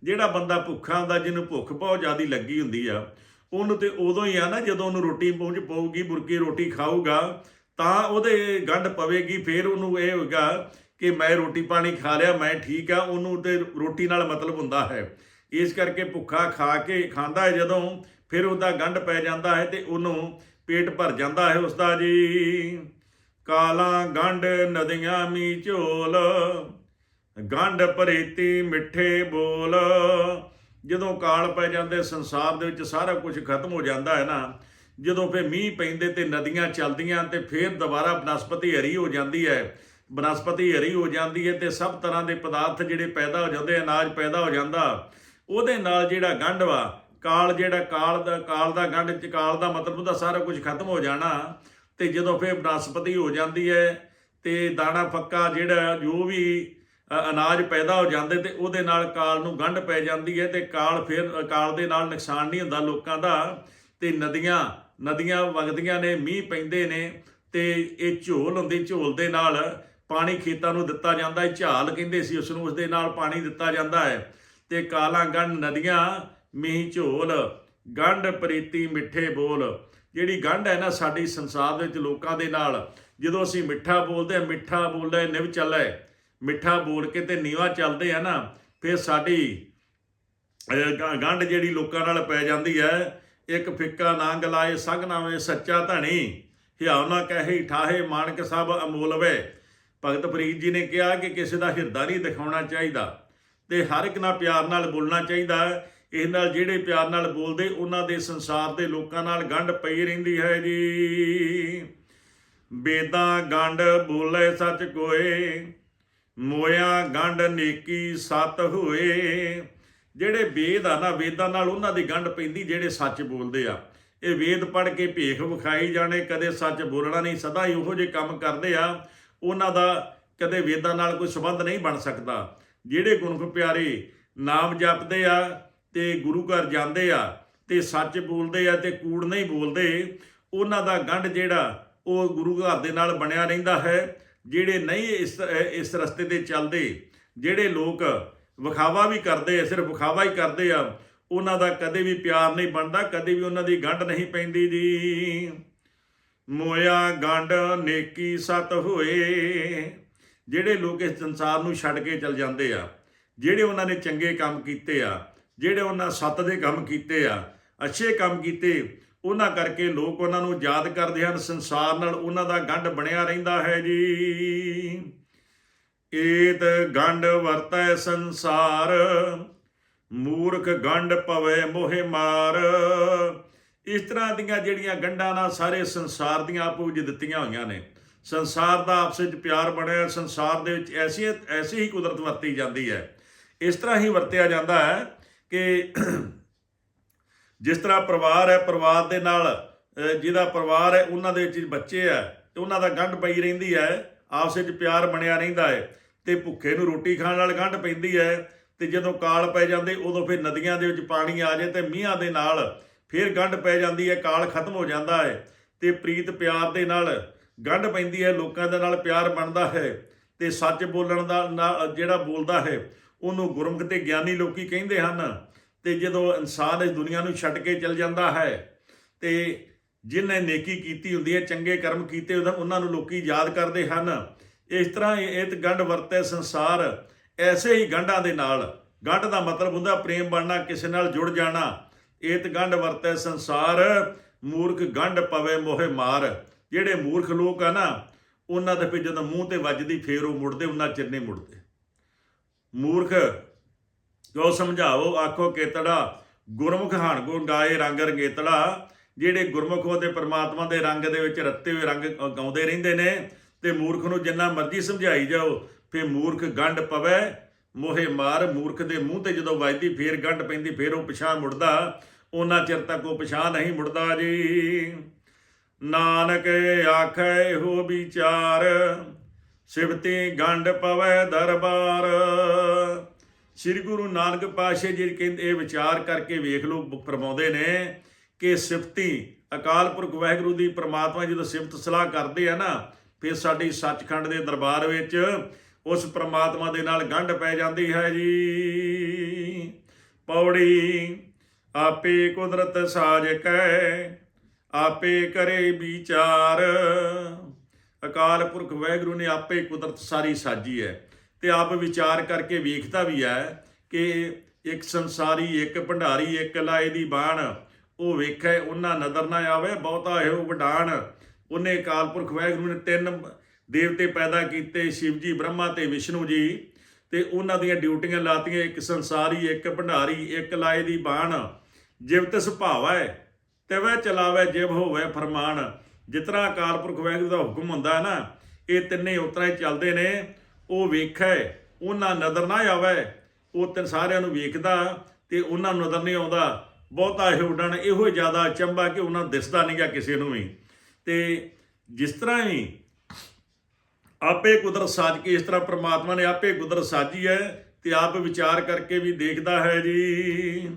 ਜਿਹੜਾ ਬੰਦਾ ਭੁੱਖਾ ਹੁੰਦਾ, ਜਿਹਨੂੰ ਭੁੱਖ ਬਹੁਤ ਜ਼ਿਆਦੀ ਲੱਗੀ ਹੁੰਦੀ ਆ, ਉਹਨੂੰ ਤੇ ਉਦੋਂ ਹੀ ਆ ਨਾ, ਜਦੋਂ ਉਹਨੂੰ ਰੋਟੀ ਪਹੁੰਚ ਪਊਗੀ ਬੁਰਕੀ ਰੋਟੀ ਖਾਊਗਾ, ਤਾਂ ਉਹਦੇ ਗੰਢ ਪਵੇਗੀ। ਫਿਰ ਉਹਨੂੰ ਇਹ ਹੋਏਗਾ ਕਿ ਮੈਂ ਰੋਟੀ ਪਾਣੀ ਖਾ ਲਿਆ, ਮੈਂ ਠੀਕ ਆ, ਉਹਨੂੰ ਤੇ ਰੋਟੀ ਨਾਲ ਮਤਲਬ ਹੁੰਦਾ ਹੈ। ਇਸ ਕਰਕੇ ਭੁੱਖਾ ਖਾ ਕੇ ਖਾਂਦਾ ਹੈ ਜਦੋਂ ਫਿਰ ਉਹਦਾ ਗੰਢ ਪੈ ਜਾਂਦਾ ਹੈ ਤੇ ਉਹਨੂੰ ਪੇਟ ਭਰ ਜਾਂਦਾ ਹੈ ਉਸ ਦਾ ਜੀ। ਕਾਲਾਂ ਗੰਢ ਨਦੀਆਂ ਮੀ ਝੋਲ, ਗੰਢ ਭਰੇਤੀ ਮਿੱਠੇ ਬੋਲ। ਜਦੋਂ ਕਾਲ ਪੈ ਜਾਂਦੇ, ਸੰਸਾਰ ਦੇ ਵਿੱਚ ਸਾਰਾ ਕੁਝ ਖਤਮ ਹੋ ਜਾਂਦਾ ਹੈ ਨਾ। ਜਦੋਂ ਫੇ ਮੀਂਹ ਪੈਂਦੇ ਤੇ ਨਦੀਆਂ ਚੱਲਦੀਆਂ ਤੇ ਫੇਰ ਦੁਬਾਰਾ ਬਨਸਪਤੀ ਹਰੀ ਹੋ ਜਾਂਦੀ ਹੈ। ਬਨਸਪਤੀ ਹਰੀ ਹੋ ਜਾਂਦੀ ਹੈ ਤੇ ਸਭ ਤਰ੍ਹਾਂ ਦੇ ਪਦਾਰਥ ਜਿਹੜੇ ਪੈਦਾ ਹੋ ਜਾਂਦੇ, ਅਨਾਜ ਪੈਦਾ ਹੋ ਜਾਂਦਾ। ਉਹਦੇ ਨਾਲ ਜਿਹੜਾ ਗੰਢ ਵਾ, ਕਾਲ ਜਿਹੜਾ ਕਾਲ ਦਾ ਕਾਲ ਦਾ ਗੰਢ ਚ ਕਾਲ ਦਾ ਮਤਲਬ ਉਹਦਾ ਸਾਰਾ ਕੁਝ ਖਤਮ ਹੋ ਜਾਣਾ, ਤੇ ਜਦੋਂ ਫੇਰ ਬਨਸਪਤੀ ਹੋ ਜਾਂਦੀ ਹੈ, ਤੇ ਦਾਣਾ ਫੱਕਾ ਜਿਹੜਾ, ਜੋ ਵੀ ਅਨਾਜ ਪੈਦਾ ਹੋ ਜਾਂਦੇ ਤੇ ਉਹਦੇ ਨਾਲ ਕਾਲ ਨੂੰ ਗੰਢ ਪੈ ਜਾਂਦੀ ਹੈ ਤੇ ਕਾਲ ਫਿਰ ਕਾਲ ਦੇ ਨਾਲ ਨੁਕਸਾਨ ਨਹੀਂ ਹੁੰਦਾ ਲੋਕਾਂ ਦਾ, ਤੇ ਨਦੀਆਂ ਨਦੀਆਂ ਵਗਦੀਆਂ ਨੇ, ਮੀਂਹ ਪੈਂਦੇ ਨੇ, ਤੇ ਇਹ ਝੋਲ ਹੁੰਦੀ, ਝੋਲ ਦੇ ਨਾਲ ਪਾਣੀ ਖੇਤਾਂ ਨੂੰ ਦਿੱਤਾ ਜਾਂਦਾ ਹੈ ਝਾਲ ਕਹਿੰਦੇ ਸੀ ਉਸ ਨੂੰ ਉਸ ਦੇ ਨਾਲ ਪਾਣੀ ਦਿੱਤਾ ਜਾਂਦਾ ਹੈ। ਤੇ ਕਾਲਾਂ ਗੰਢ ਨਦੀਆਂ, ਮੀਂਹ ਝੋਲ, ਗੰਢ ਪ੍ਰੀਤੀ ਮਿੱਠੇ ਬੋਲ। ਜਿਹੜੀ ਗੰਢ ਹੈ ਨਾ ਸਾਡੀ ਸੰਸਾਰ ਦੇ ਵਿੱਚ ਲੋਕਾਂ ਦੇ ਨਾਲ, ਜਦੋਂ ਅਸੀਂ ਮਿੱਠਾ ਬੋਲਦੇ ਆ ਮਿੱਠਾ ਬੋਲੇ ਨਿਵ ਚੱਲੇ ਮਿੱਠਾ ਬੋਲ ਕੇ ਤੇ ਨੀਵਾ ਚੱਲਦੇ ਆ ਨਾ, ਫਿਰ ਸਾਡੀ ਗੰਢ ਜਿਹੜੀ ਲੋਕਾਂ ਨਾਲ ਪੈ ਜਾਂਦੀ ਹੈ, ਇੱਕ ਫਿੱਕਾ ਨਾ ਗਲਾਏ ਸਗਨਾਵੇਂ ਸੱਚਾ ਧਣੀ। ਹਿਆਉ ਨਾ ਕਹੇ, ਠਾਹੇ, ਮਾਨਕ ਸਭ ਅਮੋਲਵੇ ਭਗਤ ਫਰੀਦ ਜੀ ਨੇ ਕਿਹਾ ਕਿ ਕਿਸੇ ਦਾ ਹਿਰਦਾ ਨਹੀਂ ਦਿਖਾਉਣਾ ਚਾਹੀਦਾ। ਤੇ ਹਰ ਇੱਕ ਨਾਲ ਪਿਆਰ ਨਾਲ ਬੋਲਣਾ ਚਾਹੀਦਾ ਹੈ। ਇਸ ਨਾਲ ਜਿਹੜੇ ਪਿਆਰ ਨਾਲ ਬੋਲਦੇ, ਉਹਨਾਂ ਦੇ ਸੰਸਾਰ ਦੇ ਲੋਕਾਂ ਨਾਲ ਗੰਢ ਪਈ ਰਹਿੰਦੀ ਹੈ ਜੀ। ਬੇਦਾਂ ਗੰਢ ਬੋਲੇ ਸੱਚ ਕੋਏ, ਮੋਇਆ ਗੰਢ ਨੇਕੀ ਸਤ ਹੋਏ। ਜਿਹੜੇ ਵੇਦ ਆ ਨਾ, ਵੇਦਾਂ ਨਾਲ ਉਹਨਾਂ ਦੀ ਗੰਢ ਪੈਂਦੀ ਜਿਹੜੇ ਸੱਚ ਬੋਲਦੇ ਆ। ਇਹ ਵੇਦ ਪੜ੍ਹ ਕੇ ਭੇਖ ਵਿਖਾਈ ਜਾਣੇ, ਕਦੇ ਸੱਚ ਬੋਲਣਾ ਨਹੀਂ, ਸਦਾ ਹੀ ਉਹੋ ਜਿਹੇ ਕੰਮ ਕਰਦੇ ਆ। ਉਹਨਾਂ ਦਾ ਕਦੇ ਵੇਦਾਂ ਨਾਲ ਕੋਈ ਸੰਬੰਧ ਨਹੀਂ ਬਣ ਸਕਦਾ। ਜਿਹੜੇ ਗੁਰਮੁਖ ਪਿਆਰੇ ਨਾਮ ਜਪਦੇ ਆ ਤੇ ਗੁਰੂ ਘਰ ਜਾਂਦੇ ਆ ਤੇ ਸੱਚ ਬੋਲਦੇ ਆ ਤੇ ਕੂੜ ਨਹੀਂ ਬੋਲਦੇ, ਉਹਨਾਂ ਦਾ ਗੰਢ ਜਿਹੜਾ ਉਹ ਗੁਰੂ ਘਰ ਦੇ ਨਾਲ ਬਣਿਆ ਰਹਿੰਦਾ ਹੈ। ਜਿਹੜੇ ਨਹੀਂ ਇਸ ਇਸ ਰਸਤੇ ਤੇ ਚੱਲਦੇ, ਜਿਹੜੇ ਲੋਕ ਵਿਖਾਵਾ ਵੀ ਕਰਦੇ ਆ, ਸਿਰਫ ਵਿਖਾਵਾ ਹੀ ਕਰਦੇ ਆ, ਉਹਨਾਂ ਦਾ ਕਦੇ ਵੀ ਪਿਆਰ ਨਹੀਂ ਬਣਦਾ, ਕਦੇ ਵੀ ਉਹਨਾਂ ਦੀ ਗੰਢ ਨਹੀਂ ਪੈਂਦੀ ਜੀ। ਮੋਇਆ ਗੰਢ ਨੇਕੀ ਸਤ ਹੋਏ ਜਿਹੜੇ ਲੋਕ ਇਸ ਸੰਸਾਰ ਨੂੰ ਛੱਡ ਕੇ ਚਲ ਜਾਂਦੇ ਆ, ਜਿਹੜੇ ਉਹਨਾਂ ਨੇ ਚੰਗੇ ਕੰਮ ਕੀਤੇ ਆ, ਜਿਹੜੇ ਉਹਨਾਂ ਸੱਤ ਦੇ ਕੰਮ ਕੀਤੇ ਆ, ਅੱਛੇ ਕੰਮ ਕੀਤੇ, ਉਹਨਾਂ ਕਰਕੇ ਲੋਕ ਉਹਨਾਂ ਨੂੰ ਯਾਦ ਕਰਦੇ ਹਨ, ਸੰਸਾਰ ਨਾਲ ਉਹਨਾਂ ਦਾ ਗੰਢ ਬਣਿਆ ਰਹਿੰਦਾ ਹੈ ਜੀ। ਏਤ ਗੰਢ ਵਰਤੈ ਸੰਸਾਰ, ਮੂਰਖ ਗੰਢ ਪਵੇ ਮੋਹਿ ਮਾਰ। ਇਸ ਤਰ੍ਹਾਂ ਦੀਆਂ ਜਿਹੜੀਆਂ ਗੰਢਾਂ ਨਾਲ ਸਾਰੇ ਸੰਸਾਰ ਦੀਆਂ ਆਪੋ ਵਿੱਚ ਦਿੱਤੀਆਂ ਹੋਈਆਂ ਨੇ ਸੰਸਾਰ ਦਾ ਆਪਸ ਵਿੱਚ ਪਿਆਰ ਬਣਿਆ, ਸੰਸਾਰ ਦੇ ਵਿੱਚ ਐਸੀ ਐਸੀ ਹੀ ਕੁਦਰਤ ਵਰਤੀ ਜਾਂਦੀ ਹੈ। ਇਸ ਤਰ੍ਹਾਂ ਹੀ ਵਰਤਿਆ ਜਾਂਦਾ ਹੈ ਕਿ ਜਿਸ ਤਰ੍ਹਾਂ ਪਰਿਵਾਰ ਹੈ, ਪਰਿਵਾਰ ਦੇ ਨਾਲ ਜਿਹਦਾ ਪਰਿਵਾਰ ਹੈ, ਉਹਨਾਂ ਦੇ ਵਿੱਚ ਬੱਚੇ ਆ ਤੇ ਉਹਨਾਂ ਦਾ ਗੰਢ ਪਈ ਰਹਿੰਦੀ ਹੈ, ਆਪਸ ਵਿੱਚ ਪਿਆਰ ਬਣਿਆ ਰਹਿੰਦਾ ਹੈ, ਤੇ ਭੁੱਖੇ ਨੂੰ ਰੋਟੀ ਖਾਣ ਨਾਲ ਗੰਢ ਪੈਂਦੀ ਹੈ, ਤੇ ਜਦੋਂ ਕਾਲ ਪੈ ਜਾਂਦੇ, ਉਦੋਂ ਫਿਰ ਨਦੀਆਂ ਦੇ ਵਿੱਚ ਪਾਣੀ ਆ ਜਾਏ ਤੇ ਮੀਂਹਾਂ ਦੇ ਨਾਲ ਫਿਰ ਗੰਢ ਪੈ ਜਾਂਦੀ ਹੈ, ਕਾਲ ਖਤਮ ਹੋ ਜਾਂਦਾ ਹੈ, ਤੇ ਪ੍ਰੀਤ ਪਿਆਰ ਦੇ ਨਾਲ ਗੰਢ ਪੈਂਦੀ ਹੈ, ਲੋਕਾਂ ਦੇ ਨਾਲ ਪਿਆਰ ਬਣਦਾ ਹੈ ਤੇ ਸੱਚ ਬੋਲਣ ਦਾ ਨਾਲ ਜਿਹੜਾ ਬੋਲਦਾ ਹੈ, ਉਹਨੂੰ ਗੁਰਮੁਖ ਤੇ ਗਿਆਨੀ ਲੋਕੀ ਕਹਿੰਦੇ ਹਨ। ਤੇ ਜਦੋਂ ਇਨਸਾਨ ਇਸ ਦੁਨੀਆ ਨੂੰ ਛੱਡ ਕੇ ਚਲ ਜਾਂਦਾ ਹੈ ਤੇ ਜਿਨ੍ਹਾਂ ਨੇ ਨੇਕੀ ਕੀਤੀ ਹੁੰਦੀ ਹੈ, ਚੰਗੇ ਕਰਮ ਕੀਤੇ ਉਹਦਾ- ਉਹਨਾਂ ਨੂੰ ਲੋਕੀ ਯਾਦ ਕਰਦੇ ਹਨ। ਇਸ ਤਰ੍ਹਾਂ ਇਹ ਗੰਢ ਵਰਤੇ ਸੰਸਾਰ, ਐਸੇ ਹੀ ਗੰਢਾਂ ਦੇ ਨਾਲ। ਗੰਢ ਦਾ ਮਤਲਬ ਹੁੰਦਾ ਪ੍ਰੇਮ ਬਣਨਾ, ਕਿਸੇ ਨਾਲ ਜੁੜ ਜਾਣਾ। ਏਤ ਗੰਢ ਵਰਤੈ ਸੰਸਾਰ, ਮੂਰਖ ਗੰਢ ਪਵੇ ਮੋਹਿ ਮਾਰ। ਜਿਹੜੇ ਮੂਰਖ ਲੋਕ ਆ ਨਾ, ਉਹਨਾਂ ਦੇ ਫਿਰ ਜਦੋਂ ਮੂੰਹ ਤੇ ਵੱਜਦੀ, ਫੇਰ ਉਹ ਮੁੜਦੇ, ਉਹਨਾਂ ਚਿਰ ਨਹੀਂ ਮੁੜਦੇ। ਮੂਰਖ ਜੋ ਸਮਝਾਓ? ਆਖੋ ਕੇਤੜਾ, ਗੁਰਮੁਖ ਹਾਣ ਕੋ ਗਾਏ ਰੰਗ ਰੰਗੇਤੜਾ, ਜਿਹੜੇ ਗੁਰਮੁਖ ਉਹਦੇ ਪ੍ਰਮਾਤਮਾ ਦੇ ਰੰਗ ਦੇ ਵਿੱਚ ਰੱਤੇ ਹੋਏ ਰੰਗ ਗਾਉਂਦੇ ਰਹਿੰਦੇ ਨੇ, ਤੇ ਮੂਰਖ ਨੂੰ ਜਿੰਨਾ ਮਰਜ਼ੀ ਸਮਝਾਈ ਜਾਓ ਫੇ ਮੂਰਖ ਗੰਢ ਪਵੇ, ਮੋਹੇ ਮਾਰ, ਮੂਰਖ ਦੇ ਮੂੰਹ ਤੇ ਜਦੋਂ ਵੱਜਦੀ, ਫੇਰ ਗੰਢ ਪੈਂਦੀ, ਫੇਰ ਉਹ ਪਿਛਾਂ ਮੁੜਦਾ, ਉਹਨਾਂ ਚਿਰ ਤੱਕ ਉਹ ਪਿਛਾਂ ਨਹੀਂ ਮੁੜਦਾ ਜੀ। ਨਾਨਕ ਆਖੈ ਹੋ ਵਿਚਾਰ, ਸਿਵਤੀ ਗੰਢ ਪਵੈ ਦਰਬਾਰ। ਸ੍ਰੀ ਗੁਰੂ ਨਾਨਕ ਪਾਤਸ਼ਾਹ ਜੀ ਕਹਿੰਦੇ ਇਹ ਵਿਚਾਰ ਕਰਕੇ ਵੇਖ ਲਓ ਫਰਮਾਉਂਦੇ ਨੇ ਕਿ ਸਿਫਤੀ ਅਕਾਲ ਪੁਰਖ ਵਾਹਿਗੁਰੂ ਦੀ ਪ੍ਰਮਾਤਮਾ ਜਦੋਂ ਸਿਫਤ ਸਲਾਹ ਕਰਦੇ ਆ ਨਾ, ਫਿਰ ਸਾਡੀ ਸੱਚਖੰਡ ਦੇ ਦਰਬਾਰ ਵਿੱਚ ਉਸ ਪ੍ਰਮਾਤਮਾ ਦੇ ਨਾਲ ਗੰਢ ਪੈ ਜਾਂਦੀ ਹੈ ਜੀ। ਪੌੜੀ ਆਪੇ ਕੁਦਰਤ ਸਾਜ ਕੈ ਆਪੇ ਕਰੇ ਵਿਚਾਰ। ਅਕਾਲ ਪੁਰਖ ਵਾਹਿਗੁਰੂ ਨੇ ਆਪੇ ਕੁਦਰਤ ਸਾਰੀ ਸਾਜੀ ਹੈ ਤੇ ਆਪ ਵਿਚਾਰ ਕਰਕੇ ਵੇਖਦਾ ਵੀ ਹੈ ਕਿ ਇੱਕ ਸੰਸਾਰੀ, ਇੱਕ ਭੰਡਾਰੀ, ਇੱਕ ਲਾਏ ਦੀ ਬਾਣ, ਉਹ ਵੇਖੇ, ਉਹਨਾਂ ਨਜ਼ਰ ਨਾ ਆਵੇ, ਬਹੁਤਾ ਇਹੋ ਵਡਾਣ। ਉਹਨੇ ਅਕਾਲ ਪੁਰਖ ਵਾਹਿਗੁਰੂ ਨੇ ਤਿੰਨ ਦੇਵਤੇ ਪੈਦਾ ਕੀਤੇ, ਸ਼ਿਵ ਜੀ, ਬ੍ਰਹਮਾ ਤੇ ਵਿਸ਼ਨੂੰ ਜੀ, ਤੇ ਉਹਨਾਂ ਦੀਆਂ ਡਿਊਟੀਆਂ ਲਾਤੀਆਂ, ਇੱਕ ਸੰਸਾਰੀ, ਇੱਕ ਭੰਡਾਰੀ, ਇੱਕ ਲਾਏ ਦੀ ਬਾਣ। ਜਿਵ ਤਿਸ ਭਾਵੈ ਤਿਵੈ ਚਲਾਵੇ ਜਿਵ ਹੋਵੇ ਫਰਮਾਨ। ਜਿਤਨਾ ਅਕਾਲ ਪੁਰਖ ਵਾਹਿਗੁਰੂ ਦਾ ਹੁਕਮ ਹੁੰਦਾ ਹੈ ਨਾ, ਇਹ ਤਿੰਨੇ ਉਤਰਾ ਹੀ ਚੱਲਦੇ ਨੇ। ਉਹ ਵੇਖੈ, ਉਹਨਾਂ ਨਦਰ ਨਾ ਆਵੇ। ਉਹ ਤਿੰਨ ਸਾਰਿਆਂ ਨੂੰ ਵੇਖਦਾ ਤੇ ਉਹਨਾਂ ਨੂੰ ਨਦਰ ਨਹੀਂ ਆਉਂਦਾ। ਬਹੁਤਾ ਇਹ ਉੱਡਣ ਇਹੋ ਹੀ ਜ਼ਿਆਦਾ ਅਚੰਭਾ ਕਿ ਉਹਨਾਂ ਦਿਸਦਾ ਨਹੀਂ ਗਿਆ ਕਿਸੇ ਨੂੰ ਵੀ। ਤੇ ਜਿਸ ਤਰ੍ਹਾਂ ਹੀ ਆਪੇ ਕੁਦਰਤ ਸਾਜ ਕੇ ਇਸ ਤਰ੍ਹਾਂ ਪ੍ਰਮਾਤਮਾ ਨੇ ਆਪੇ ਕੁਦਰਤ ਸਾਜੀ ਹੈ ਤੇ ਆਪ ਵਿਚਾਰ ਕਰਕੇ ਵੀ ਦੇਖਦਾ ਹੈ ਜੀ।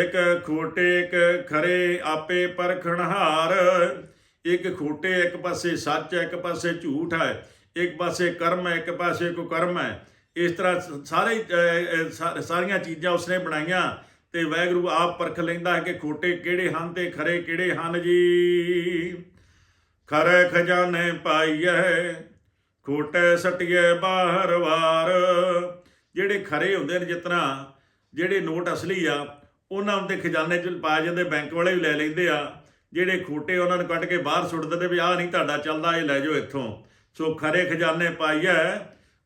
ਇੱਕ ਖੋਟੇ, ਇੱਕ ਖਰੇ ਆਪੇ ਪਰਖਣਹਾਰ ਇੱਕ ਖੋਟੇ, ਇੱਕ ਪਾਸੇ ਸੱਚ ਹੈ, ਇੱਕ ਪਾਸੇ ਝੂਠ ਹੈ। ਇੱਕ ਪਾਸੇ ਕਰਮ ਹੈ, ਇੱਕ ਪਾਸੇ ਕੁਕਰਮ ਹੈ। ਇਸ ਤਰ੍ਹਾਂ ਸ- ਸਾਰੇ ਸਾਰੀਆਂ ਚੀਜ਼ਾਂ ਉਸਨੇ ਬਣਾਈਆਂ ਤੇ ਵਾਹਿਗੁਰੂ ਆਪ ਪਰਖ ਲੈਂਦਾ ਹੈ ਕਿ ਖੋਟੇ ਕਿਹੜੇ ਹਨ ਤੇ ਖਰੇ ਕਿਹੜੇ ਹਨ ਜੀ। ਖਰੇ ਖਜ਼ਾਨੇ ਪਾਈਐ, ਖੋਟੇ ਸਟਿਏ ਬਾਹਰ ਵਾਰ। ਜਿਹੜੇ ਖਰੇ ਹੁੰਦੇ ਨੇ ਜਿਤਨਾ ਜਿਹੜੇ ਨੋਟ ਅਸਲੀ ਆ ਉਹਨਾਂ ਉੱਤੇ ਖਜ਼ਾਨੇ 'ਚ ਪਾ ਜਾਂਦੇ, ਬੈਂਕ ਵਾਲੇ ਵੀ ਲੈ ਲੈਂਦੇ ਆ। ਜਿਹੜੇ ਖੋਟੇ ਉਹਨਾਂ ਨੂੰ ਕੱਢ ਕੇ ਬਾਹਰ ਸੁੱਟ ਦਿੰਦੇ ਵੀ ਆਹ ਨਹੀਂ ਤੁਹਾਡਾ ਚੱਲਦਾ, ਇਹ ਲੈ ਜਾਓ ਇੱਥੋਂ। ਸੋ ਖਰੇ ਖਜ਼ਾਨੇ ਪਾਈਐ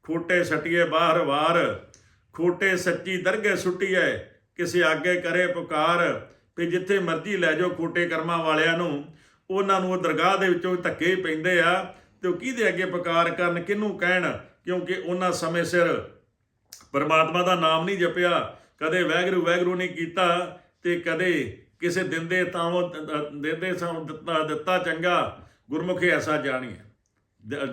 ਖੋਟੇ ਸਟਿਏ ਬਾਹਰ ਵਾਰ। ਖੋਟੇ ਸੱਚੀ ਦਰਗੇ ਸੁੱਟੀਐ ਕਿਸੇ ਆਗੇ ਕਰੇ ਪੁਕਾਰ। ਵੀ ਜਿੱਥੇ ਮਰਜ਼ੀ ਲੈ ਜਾਓ ਖੋਟੇ ਕਰਮਾਂ ਵਾਲਿਆਂ ਨੂੰ। ਉਹਨਾਂ ਨੂੰ ਉਹ ਦਰਗਾਹ ਦੇ ਵਿੱਚੋਂ ਧੱਕੇ ਹੀ ਪੈਂਦੇ ਆ। ਤੇ ਉਹ ਕਿਹਦੇ ਅੱਗੇ ਪੁਕਾਰ ਕਰਨ, ਕਿਹਨੂੰ ਕਹਿਣ? ਕਿਉਂਕਿ ਉਹਨਾਂ ਸਮੇਂ ਸਿਰ ਪਰਮਾਤਮਾ ਦਾ ਨਾਮ ਨਹੀਂ ਜਪਿਆ। ਕਦੇ ਵੈਗਰੂ ਵੈਗਰੂ ਨਹੀਂ ਕੀਤਾ ਤੇ ਕਦੇ ਕਿਸੇ ਦਿੰਦੇ ਤਾਂ ਉਹ ਦਿੰਦੇ ਸਾਨੂੰ ਦਿੱਤਾ ਦਿੱਤਾ ਚੰਗਾ, ਗੁਰਮੁਖੀ ਐਸਾ ਜਾਣੀਏ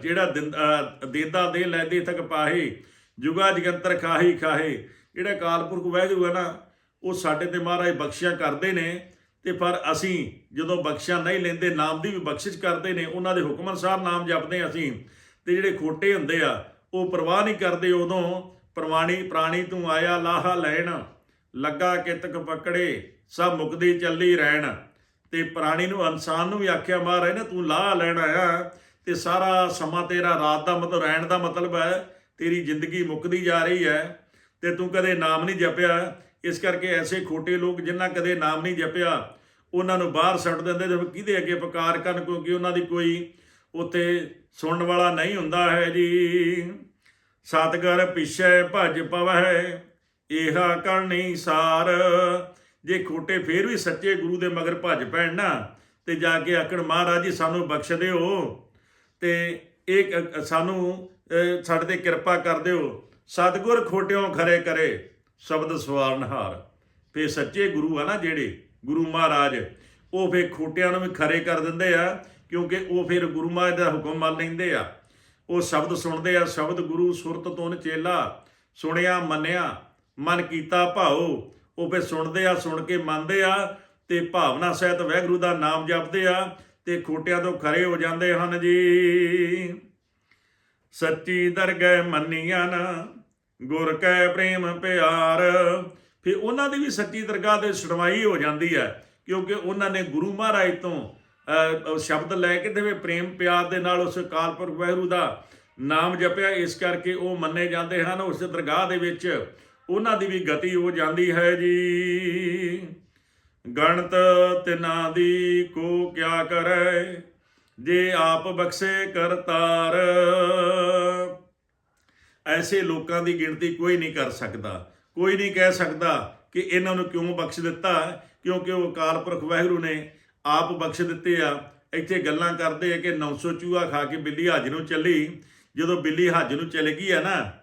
ਜਿਹੜਾ ਦਿੰਦ- ਦੇਦਾ ਦੇ ਲੈਦੇ ਤੱਕ ਪਾਹੇ, ਜੁਗਾ ਜਗੰਤਰ ਖਾਹੀ ਖਾਹੇ। ਜਿਹੜਾ ਕਾਲਪੁਰਖ ਵੈਗਰੂ ਹੈ ਨਾ, ਉਹ ਸਾਡੇ ਤੇ ਮਹਾਰਾਜ ਬਖਸ਼ਿਆ ਕਰਦੇ ਨੇ ਤੇ ਪਰ ਅਸੀਂ ਜਦੋਂ ਬਖਸ਼ਿਆ ਨਹੀਂ ਲੈਂਦੇ, ਨਾਮ ਦੀ ਵੀ ਬਖਸ਼ਿਸ਼ ਕਰਦੇ ਨੇ, ਉਹਨਾਂ ਦੇ ਹੁਕਮ ਅਨੁਸਾਰ ਨਾਮ ਜਪਦੇ ਹਾਂ ਅਸੀਂ। ਤੇ ਜਿਹੜੇ ਖੋਟੇ ਹੁੰਦੇ ਆ, ਉਹ ਪਰਵਾਹ ਨਹੀਂ ਕਰਦੇ ਉਦੋਂ ਪ੍ਰਵਾਣੀ ਪ੍ਰਾਣੀ ਤੂੰ ਆਇਆ ਲਾਹਾ ਲੈਣ, ਲੱਗਾ ਕਿਤਕ ਪਕੜੇ, ਸਭ ਮੁਕਦੀ ਚੱਲੀ ਰਹਿਣ। ਤੇ ਪ੍ਰਾਣੀ ਨੂੰ ਇਨਸਾਨ ਨੂੰ ਵੀ ਆਖਿਆ, ਮਹਾਰਾਜ ਨੇ ਤੂੰ ਲਾਹ ਲੈਣ ਆਇਆ ਤੇ ਸਾਰਾ ਸਮਾਂ ਤੇਰਾ ਰਾਤ ਦਾ ਮਤਲਬ ਰਹਿਣ ਦਾ ਮਤਲਬ ਹੈ, ਤੇਰੀ ਜ਼ਿੰਦਗੀ ਮੁੱਕਦੀ ਜਾ ਰਹੀ ਹੈ, ਤੇ ਤੂੰ ਕਦੇ ਨਾਮ ਨਹੀਂ ਜਪਿਆ। ਇਸ ਕਰਕੇ ਐਸੇ ਖੋਟੇ ਲੋਕ ਜਿਨ੍ਹਾਂ ਕਦੇ ਨਾਮ ਨਹੀਂ ਜਪਿਆ, ਉਹਨਾਂ ਨੂੰ ਬਾਹਰ ਸੁੱਟ ਦਿੰਦੇ ਤੇ ਕਿਹਦੇ ਅੱਗੇ ਪੁਕਾਰ ਕਰਨ, ਕਿਉਂਕਿ ਉਹਨਾਂ ਦੀ ਕੋਈ ਉੱਥੇ ਸੁਣਨ ਵਾਲਾ ਨਹੀਂ ਹੁੰਦਾ ਹੈ ਜੀ। ਸਤਗੁਰ ਪਿਛੇ ਭਜ ਪਵਹਿ ਇਹਾ ਕਰਨੀ ਸਾਰ। ਜੇ ਖੋਟੇ ਫੇਰ ਵੀ ਸੱਚੇ ਗੁਰੂ ਦੇ ਮਗਰ ਭੱਜ ਪੈਣ ਨਾ, ਤੇ ਜਾ ਕੇ ਆਖਣ, ਮਹਾਰਾਜ ਜੀ, ਸਾਨੂੰ ਬਖਸ਼ ਦਿਓ। ਤੇ ਇਹ ਸਾਨੂੰ ਸਾਡੇ ਤੇ ਕਿਰਪਾ ਕਰ ਦਿਓ। ਸਤਗੁਰ ਖੋਟਿਓ ਖਰੇ ਕਰੇ, ਸ਼ਬਦ ਸਵਾਰਨਹਾਰ ਫੇ ਸੱਚੇ ਗੁਰੂ ਆ ਨਾ ਜਿਹੜੇ, ਗੁਰੂ ਮਹਾਰਾਜ, ਉਹ ਫੇ ਖੋਟਿਆਂ ਨੂੰ ਵੀ ਖਰੇ ਕਰ ਦਿੰਦੇ ਆ, ਕਿਉਂਕਿ ਉਹ ਫਿਰ ਗੁਰੂ ਮਹਾਰਾਜ ਦਾ ਹੁਕਮ ਮੰਨ ਲੈਂਦੇ ਆ। ਉਹ ਸ਼ਬਦ ਸੁਣਦੇ ਆ, ਸ਼ਬਦ ਗੁਰੂ ਸੁਰਤ ਤੋਂ ਚੇਲਾ ਸੁਣਿਆ, ਮੰਨਿਆ, ਮਨ ਕੀਤਾ ਭਾਉ। ਉਹ ਫੇ ਸੁਣਦੇ ਆ, ਸੁਣ ਕੇ ਮੰਨਦੇ ਆ ਤੇ ਭਾਵਨਾ ਸਹਿਤ ਵਾਹਿਗੁਰੂ ਦਾ ਨਾਮ ਜਪਦੇ ਆ ਤੇ ਖੋਟਿਆਂ ਤੋਂ ਖਰੇ ਹੋ ਜਾਂਦੇ ਹਨ ਜੀ। ਸੱਚੀ ਦਰਗਹਿ ਮੰਨੀਆਂ ਨਾ, ਗੁਰ ਕੈ ਪ੍ਰੇਮ ਪਿਆਰ। ਫਿਰ ਉਹਨਾਂ ਦੀ ਵੀ ਸੱਚੀ ਦਰਗਾਹ ਤੇ ਸੁਣਵਾਈ ਹੋ ਜਾਂਦੀ ਹੈ, ਕਿਉਂਕਿ ਉਹਨਾਂ ਨੇ ਗੁਰੂ ਮਹਾਰਾਜ ਤੋਂ ਸ਼ਬਦ ਲੈ ਕੇ ਤੇ ਪ੍ਰੇਮ ਪਿਆਰ ਦੇ ਨਾਲ ਉਸ ਕਾਲਪੁਰਖ ਵਹਿਰੂ ਦਾ ਨਾਮ ਜਪਿਆ, ਇਸ ਕਰਕੇ ਉਹ ਮੰਨੇ ਜਾਂਦੇ ਹਨ, ਉਸ ਦਰਗਾਹ ਦੇ ਵਿੱਚ ਉਹਨਾਂ ਦੀ ਵੀ ਗਤੀ ਹੋ ਜਾਂਦੀ ਹੈ ਜੀ। ਗਣਤ ਤਿਨਾਂ ਦੀ ਕੋ ਕਿਆ ਕਰੈ, ਜੇ ਆਪ ਬਖਸ਼ੇ ਕਰਤਾਰ ਐਸੇ ਲੋਕਾਂ ਦੀ ਗਿਣਤੀ ਕੋਈ ਨਹੀਂ ਕਰ ਸਕਦਾ। ਕੋਈ ਨਹੀਂ ਕਹਿ ਸਕਦਾ ਕਿ ਇਹਨਾਂ ਨੂੰ ਕਿਉਂ ਬਖਸ਼ ਦਿੱਤਾ, ਕਿਉਂਕਿ ਉਹ ਅਕਾਲ ਪੁਰਖ ਵਾਹਿਗੁਰੂ ਨੇ ਆਪ ਬਖਸ਼ ਦਿੱਤੇ ਆ। ਇੱਥੇ ਗੱਲਾਂ ਕਰਦੇ ਆ ਕਿ 900 ਚੂਹਾ ਖਾ ਕੇ ਬਿੱਲੀ ਹੱਜ ਨੂੰ ਚੱਲੀ। ਜਦੋਂ ਬਿੱਲੀ ਹੱਜ ਨੂੰ ਚਲੇ ਗਈ ਆ ਨਾ,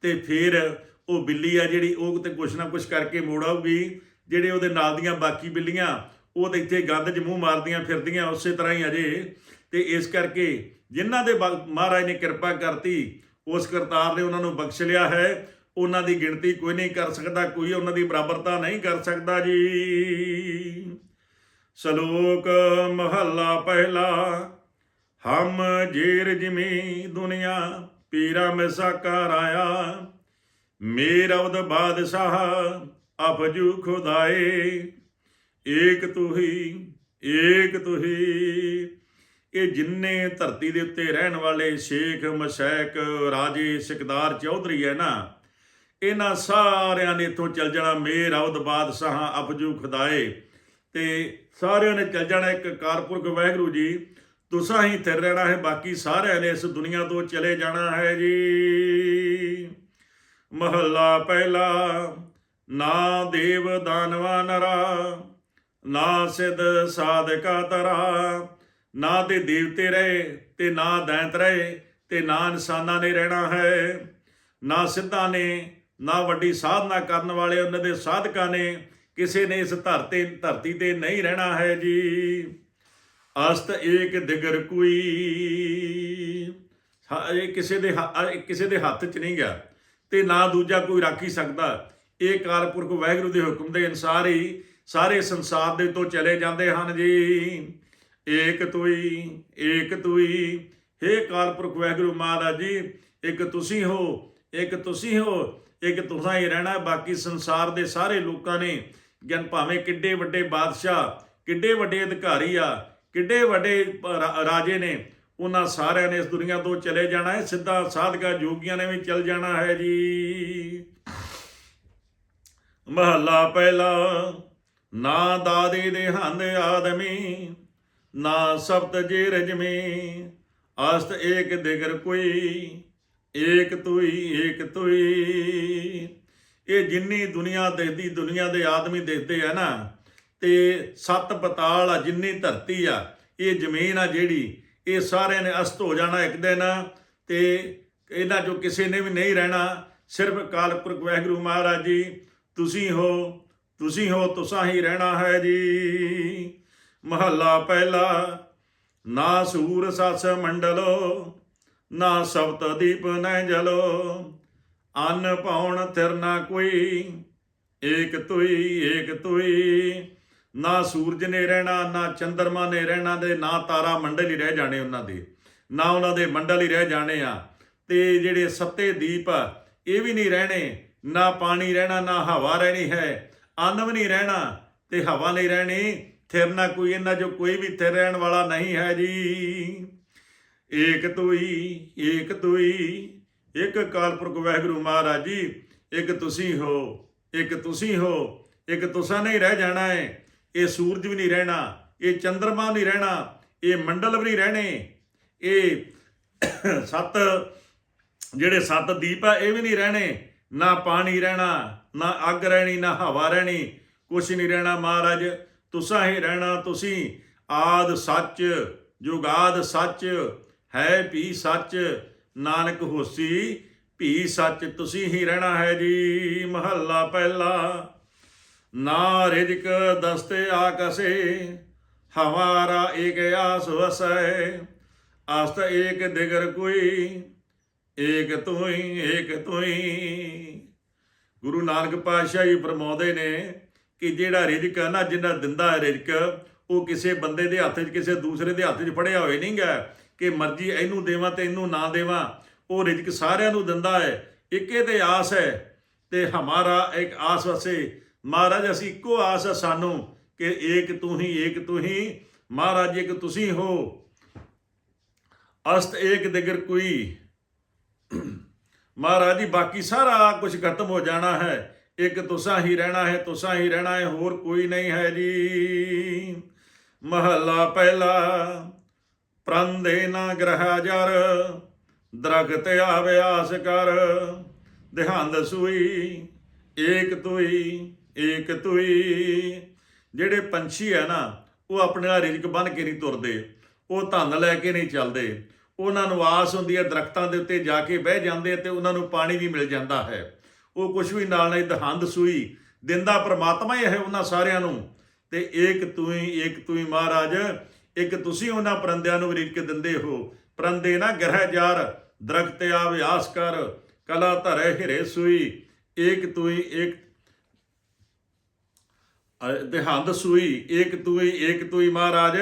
ਤੇ ਫਿਰ ਉਹ ਬਿੱਲੀ ਆ ਜਿਹੜੀ, ਉਹ ਤੇ ਕੁਛ ਨਾ ਕੁਛ ਕਰਕੇ ਮੋੜ ਆਊਗੀ। ਜਿਹੜੇ ਉਹਦੇ ਨਾਲ ਦੀਆਂ ਬਾਕੀ ਬਿੱਲੀਆਂ, ਉਹ ਤੇ ਇੱਥੇ ਗੰਦ 'ਚ ਮੂੰਹ ਮਾਰਦੀਆਂ ਫਿਰਦੀਆਂ, ਉਸੇ ਤਰ੍ਹਾਂ ਹੀ ਅਜੇ। ਤੇ ਇਸ ਕਰਕੇ ਜਿਨ੍ਹਾਂ ਦੇ ਬ- ਮਹਾਰਾਜ ਨੇ ਕਿਰਪਾ ਕਰਤੀ, ਉਸ ਕਰਤਾਰ ਨੇ ਉਹਨਾਂ ਨੂੰ ਬਖਸ਼ ਲਿਆ ਹੈ। ਉਹਨਾਂ ਦੀ ਗਿਣਤੀ ਕੋਈ ਨਹੀਂ ਕਰ ਸਕਦਾ, ਕੋਈ ਉਹਨਾਂ ਦੀ ਬਰਾਬਰਤਾ ਨਹੀਂ ਕਰ ਸਕਦਾ ਜੀ। ਸ਼ਲੋਕ ਮਹੱਲਾ ਪਹਿਲਾ, ਹਮ ਜੇਰ ਜਿਮੀ ਦੁਨੀਆ, ਪੀਰਾ ਮੈਂ ਸਾਕਾਰ ਆਇਆ। ਮੇਰ ਅਵਦ ਬਾਦਸ਼ਾਹ ਅਫਜੂ ਖੁਦਾਏ ਏਕ ਤੁਹੀ ਏਕ ਤੁਹੀ। ਇਹ ਜਿੰਨੇ ਧਰਤੀ ਦੇ ਉੱਤੇ ਰਹਿਣ ਵਾਲੇ ਸ਼ੇਖ ਮਸ਼ੈਕ ਰਾਜੇ ਸਿਕਦਾਰ ਚੌਧਰੀ ਹੈ ਨਾ, ਇਹਨਾਂ ਸਾਰਿਆਂ ਨੇ ਇੱਥੋਂ ਚੱਲ ਜਾਣਾ ਮੇਰ ਅਵਦ ਬਾਦਸ਼ਾਹ ਅਫਜੂ ਖੁਦਾਏ ਤੇ ਸਾਰਿਆਂ ਨੇ ਚੱਲ ਜਾਣਾ ਇੱਕ ਕਾਰਪੁਰਖ ਵਾਹਿਗੁਰੂ ਜੀ। ਤੁਸਾਂ ਹੀ ਥਿਰ ਰਹਿਣਾ ਹੈ, ਬਾਕੀ ਸਾਰਿਆਂ ਨੇ ਇਸ ਦੁਨੀਆ ਤੋਂ ਚਲੇ ਜਾਣਾ ਹੈ ਜੀ। ਮਹੱਲਾ ਪਹਿਲਾ, ਨਾ ਦੇਵ ਦਾਨਵਾ ਨਰਾ, ਨਾ ਸਿਧ ਸਾਧਕਾ ਤਰਾ ਨਾ ਤੇ ਦੇਵਤੇ ਰਹੇ, ਤੇ ਨਾ ਦੈਂਤ ਰਹੇ, ਤੇ ਨਾ ਇਨਸਾਨਾਂ ਨੇ ਰਹਿਣਾ ਹੈ। ਨਾ ਸਿੱਧਾਂ ਨੇ, ਨਾ ਵੱਡੀ ਸਾਧਨਾ ਕਰਨ ਵਾਲੇ ਉਹਨਾਂ ਦੇ ਸਾਧਕਾਂ ਨੇ ਕਿਸੇ ਨੇ ਇਸ ਧਰਤੀ ਧਰਤੀ ਤੇ ਨਹੀਂ ਰਹਿਣਾ ਹੈ ਜੀ। ਅਸਤ ਏਕ ਦਿਗਰ ਕੋਈ। ਇਹ ਕਿਸੇ ਦੇ ਹ- ਕਿਸੇ ਦੇ ਹੱਥ 'ਚ ਨਹੀਂ ਗਿਆ ਤੇ ਨਾ ਦੂਜਾ ਕੋਈ ਰੱਖ ਹੀ ਸਕਦਾ। ਇਹ ਕਾਲਪੁਰਖ ਵਾਹਿਗੁਰੂ ਦੇ ਹੁਕਮ ਦੇ ਅਨਸਾਰ ਹੀ ਸਾਰੇ ਸੰਸਾਰ ਦੇ ਤੋਂ ਚਲੇ ਜਾਂਦੇ ਹਨ ਜੀ। ਏਕ ਤੁਈ ਏਕ ਤੁਈ। ਹੇ ਕਾਲਪੁਰਖ ਵਾਹਿਗੁਰੂ ਮਹਾਰਾਜ ਜੀ, ਇੱਕ ਤੁਸੀਂ ਹੋ, ਇੱਕ ਤੁਸੀਂ ਹੋ, ਇੱਕ ਤੁਸੀਂ ਹੀ ਰਹਿਣਾ। ਬਾਕੀ ਸੰਸਾਰ ਦੇ ਸਾਰੇ ਲੋਕਾਂ ਨੇ ਗਿਆਨ ਭਾਵੇਂ ਕਿੱਡੇ ਵੱਡੇ ਬਾਦਸ਼ਾਹ, ਕਿੱਡੇ ਵੱਡੇ ਅਧਿਕਾਰੀ ਆ, ਕਿੱਡੇ ਵੱਡੇ ਰਾਜੇ ਨੇ, ਉਹਨਾਂ ਸਾਰਿਆਂ ਨੇ ਇਸ ਦੁਨੀਆ ਤੋਂ ਚਲੇ ਜਾਣਾ ਹੈ, ਸਿੱਧਾ ਸਾਧਗਾ ਜੋਗੀਆਂ ਨੇ ਵੀ ਚਲ ਜਾਣਾ ਹੈ ਜੀ। ਮਹੱਲਾ ਪਹਿਲਾ, ਨਾ ਦਾਦੇ ਦੇ ਹੰਦ ਆਦਮੀ, ਨਾ ਸਬਤ ਜੇ ਰਜਮੀ ਅਸਤ ਏਕ ਦਿਗਰ ਕੋਈ, ਏਕ ਤੁਈ ਏਕ ਤੁਈ ਇਹ ਜਿੰਨੀ ਦੁਨੀਆ ਦੇਖਦੀ, ਦੁਨੀਆ ਦੇ ਆਦਮੀ ਦੇਖਦੇ ਆ ਨਾ, ਤੇ ਸੱਤ ਪਤਾਲ ਆ, ਜਿੰਨੀ ਧਰਤੀ ਆ, ਇਹ ਜ਼ਮੀਨ ਆ ਜਿਹੜੀ, ਇਹ ਸਾਰਿਆਂ ਨੇ ਅਸਤ ਹੋ ਜਾਣਾ ਇੱਕ ਦਿਨ, ਤੇ ਇਹਨਾਂ ਚੋਂ ਕਿਸੇ ਨੇ ਵੀ ਨਹੀਂ ਰਹਿਣਾ। ਸਿਰਫ ਕਾਲਪੁਰਖ ਵਾਹਿਗੁਰੂ ਮਹਾਰਾਜ ਜੀ, ਤੁਸੀਂ ਹੋ ਤੁਸੀਂ ਹੋ, ਤੁਸਾਂ ਹੀ ਰਹਿਣਾ ਹੈ ਜੀ। ਮਹੱਲਾ ਪਹਿਲਾ, ਨਾ ਸੂਰ ਸਸ ਮੰਡਲੋ, ਨਾ ਸਬਤ ਦੀਪ ਨੈ ਜਲੋ। ਅੰਨ ਪਾਉਣ ਤਿਰ ਨਾ ਕੋਈ, ਏਕ ਤੁਈ ਏਕ ਤੁਈ। ਨਾ ਸੂਰਜ ਨੇ ਰਹਿਣਾ, ਨਾ ਚੰਦਰਮਾ ਨੇ ਰਹਿਣਾ ਦੇ ਨਾ ਤਾਰਾ ਮੰਡਲ ਹੀ ਰਹਿ ਜਾਣੇ ਉਹਨਾਂ ਦੇ। ਨਾ ਉਹਨਾਂ ਦੇ ਮੰਡਲ ਹੀ ਰਹਿ ਜਾਣੇ ਆ। ਤੇ ਜਿਹੜੇ ਸੱਤੇ ਦੀਪ ਆ, ਇਹ ਵੀ ਨਹੀਂ ਰਹਿਣੇ। ਨਾ ਪਾਣੀ ਰਹਿਣਾ, ਨਾ ਹਵਾ ਰਹਿਣੀ ਹੈ। ਅੰਨ ਵੀ ਨਹੀਂ ਰਹਿਣਾ ਤੇ ਹਵਾ ਨਹੀਂ ਰਹਿਣੀ। ਥਿਰ ਨਾ ਕੋਈ, ਇਹਨਾਂ ਜੋ ਕੋਈ ਵੀ ਥਿਰ ਰਹਿਣ ਵਾਲਾ ਨਹੀਂ ਹੈ ਜੀ। ਏਕ ਤੁਈ ਏਕ ਤੁਈ। ਇੱਕ ਕਾਲਪੁਰਖ ਵਾਹਿਗੁਰੂ ਮਹਾਰਾਜ ਜੀ, ਇੱਕ ਤੁਸੀਂ ਹੋ, ਇੱਕ ਤੁਸੀਂ ਹੋ, ਇੱਕ ਤੁਸਾਂ ਨਹੀਂ ਰਹਿ ਜਾਣਾ ਹੈ ਇਹ ਸੂਰਜ ਵੀ ਨਹੀਂ ਰਹਿਣਾ, ਇਹ ਚੰਦਰਮਾ ਨਹੀਂ ਰਹਿਣਾ, ਇਹ ਮੰਡਲ ਵੀ ਨਹੀਂ ਰਹਿਣੇ। ਇਹ ਸੱਤ, ਜਿਹੜੇ ਸੱਤ ਦੀਪ ਆ, ਇਹ ਵੀ ਨਹੀਂ ਰਹਿਣੇ। ਨਾ ਪਾਣੀ ਰਹਿਣਾ, ਨਾ ਅੱਗ ਰਹਿਣੀ, ਨਾ ਹਵਾ ਰਹਿਣੀ। ਕੁਛ ਨਹੀਂ ਰਹਿਣਾ ਮਹਾਰਾਜ, ਤੁਸਾਂ ਹੀ ਰਹਿਣਾ ਤੁਸੀਂ। ਆਦ ਸੱਚ, ਜੁਗਾਦ ਸੱਚ, ਹੈ ਵੀ ਸੱਚ। ਨਾਨਕ ਹੋਸੀ, ਭੀ ਸੱਚ ਤੁਸੀਂ ਹੀ ਰਹਿਣਾ ਹੈ ਜੀ, ਮਹੱਲਾ ਪਹਿਲਾ। ਨਾ ਰਿਜਕ ਦਸਤੇ ਆਕਸੇ ਹਮਾਰਾ ਏਕ ਆਸ ਵਸੈ। ਅਸਤ ਏਕ ਦਿਗਰ ਕੋਈ, ਏਕ ਤੁਈ ਏਕ ਤੁਈ ਗੁਰੂ ਨਾਨਕ ਪਾਤਸ਼ਾਹ ਜੀ ਫਰਮਾਉਂਦੇ ਨੇ ਕਿ ਜਿਹੜਾ ਰਿਜਕ ਨਾ ਜਿੰਨਾ ਦਿੰਦਾ ਹੈ ਰਿਜਕ, ਉਹ ਕਿਸੇ ਬੰਦੇ ਦੇ ਹੱਥ 'ਚ, ਕਿਸੇ ਦੂਸਰੇ ਦੇ ਹੱਥ 'ਚ ਫੜਿਆ ਹੋਏ ਨਹੀਂਗਾ ਕਿ ਮਰਜ਼ੀ ਇਹਨੂੰ ਦੇਵਾਂ ਤੇ ਇਹਨੂੰ ਨਾ ਦੇਵਾਂ, ਉਹ ਰਿਜਕ ਸਾਰਿਆਂ ਨੂੰ ਦਿੰਦਾ ਹੈ, ਇੱਕੇ ਤੇ ਆਸ ਹੈ ਤੇ ਹਮਾਰਾ ਇੱਕ ਆਸ ਵਸੇ। ਮਹਾਰਾਜ, ਅਸੀਂ ਇੱਕੋ ਆਸ ਹੈ ਸਾਨੂੰ ਕਿ ਏਕ ਤੂੰ ਹੀ, ਏਕ ਤੂੰ ਹੀ। ਮਹਾਰਾਜ, ਇੱਕ ਤੁਸੀਂ ਹੋ। ਅਸਤ ਏਕ ਦਿਗਰ ਕੋਈ। ਮਹਾਰਾਜ ਜੀ, ਬਾਕੀ ਸਾਰਾ ਕੁਝ ਖਤਮ ਹੋ ਜਾਣਾ ਹੈ। ਇੱਕ ਤੁਸਾਂ ਹੀ ਰਹਿਣਾ ਹੈ, ਤੁਸਾਂ ਹੀ ਰਹਿਣਾ ਹੈ, ਹੋਰ ਕੋਈ ਨਹੀਂ ਹੈ ਜੀ। ਮਹੱਲਾ ਪਹਿਲਾ। ਪ੍ਰੰਦੇ ਨਾ ਗ੍ਰਹਿ ਜਰ, ਦਰਖਤ ਆਵਿਆਸ ਕਰ। ਦਿਹੰਦ ਸੂਈ, ਏਕ ਤੁਈ ਏਕ ਤੁਈ ਜਿਹੜੇ ਪੰਛੀ ਹੈ ਨਾ, ਉਹ ਆਪਣੇ ਨਾਲ ਰਿਜਕ ਬੰਨ ਕੇ ਨਹੀਂ ਤੁਰਦੇ, ਉਹ ਧਨ ਲੈ ਕੇ ਨਹੀਂ ਚੱਲਦੇ। ਉਹਨਾਂ ਨੂੰ ਆਸ ਹੁੰਦੀ ਹੈ ਦਰਖਤਾਂ ਦੇ ਉੱਤੇ ਜਾ ਕੇ ਬਹਿ ਜਾਂਦੇ ਤੇ ਉਹਨਾਂ ਨੂੰ ਪਾਣੀ ਵੀ ਮਿਲ ਜਾਂਦਾ ਹੈ। ਉਹ ਕੁਝ ਵੀ ਨਾਲ ਨਹੀਂ, ਦਹੰਦ ਸੂਈ, ਦਿੰਦਾ ਪ੍ਰਮਾਤਮਾ ਹੀ ਹੈ ਉਹਨਾਂ ਸਾਰਿਆਂ ਨੂੰ। ਤੇ ਏਕ ਤੂੰ ਹੀ ਏਕ ਤੂੰ ਹੀ ਮਹਾਰਾਜ ਇੱਕ ਤੁਸੀਂ ਉਹਨਾਂ ਪਰੰਦਿਆਂ ਨੂੰ ਰਿਜਕ ਦਿੰਦੇ ਹੋ। ਪਰੰਦੇ ਨਾ ਗ੍ਰਹਿ ਜਾਰ, ਦਰਖਤ ਆਵਿਆਸ ਕਰ, ਕਲਾ ਧਰੇ ਹਿਰੇ ਸੂਈ, ਏਕ ਤੂੰ ਏਕ ਦੇਹੰਦ ਸੂਈ, ਏਕ ਤੂੰ ਏਕ ਤੂੰ ਮਹਾਰਾਜ,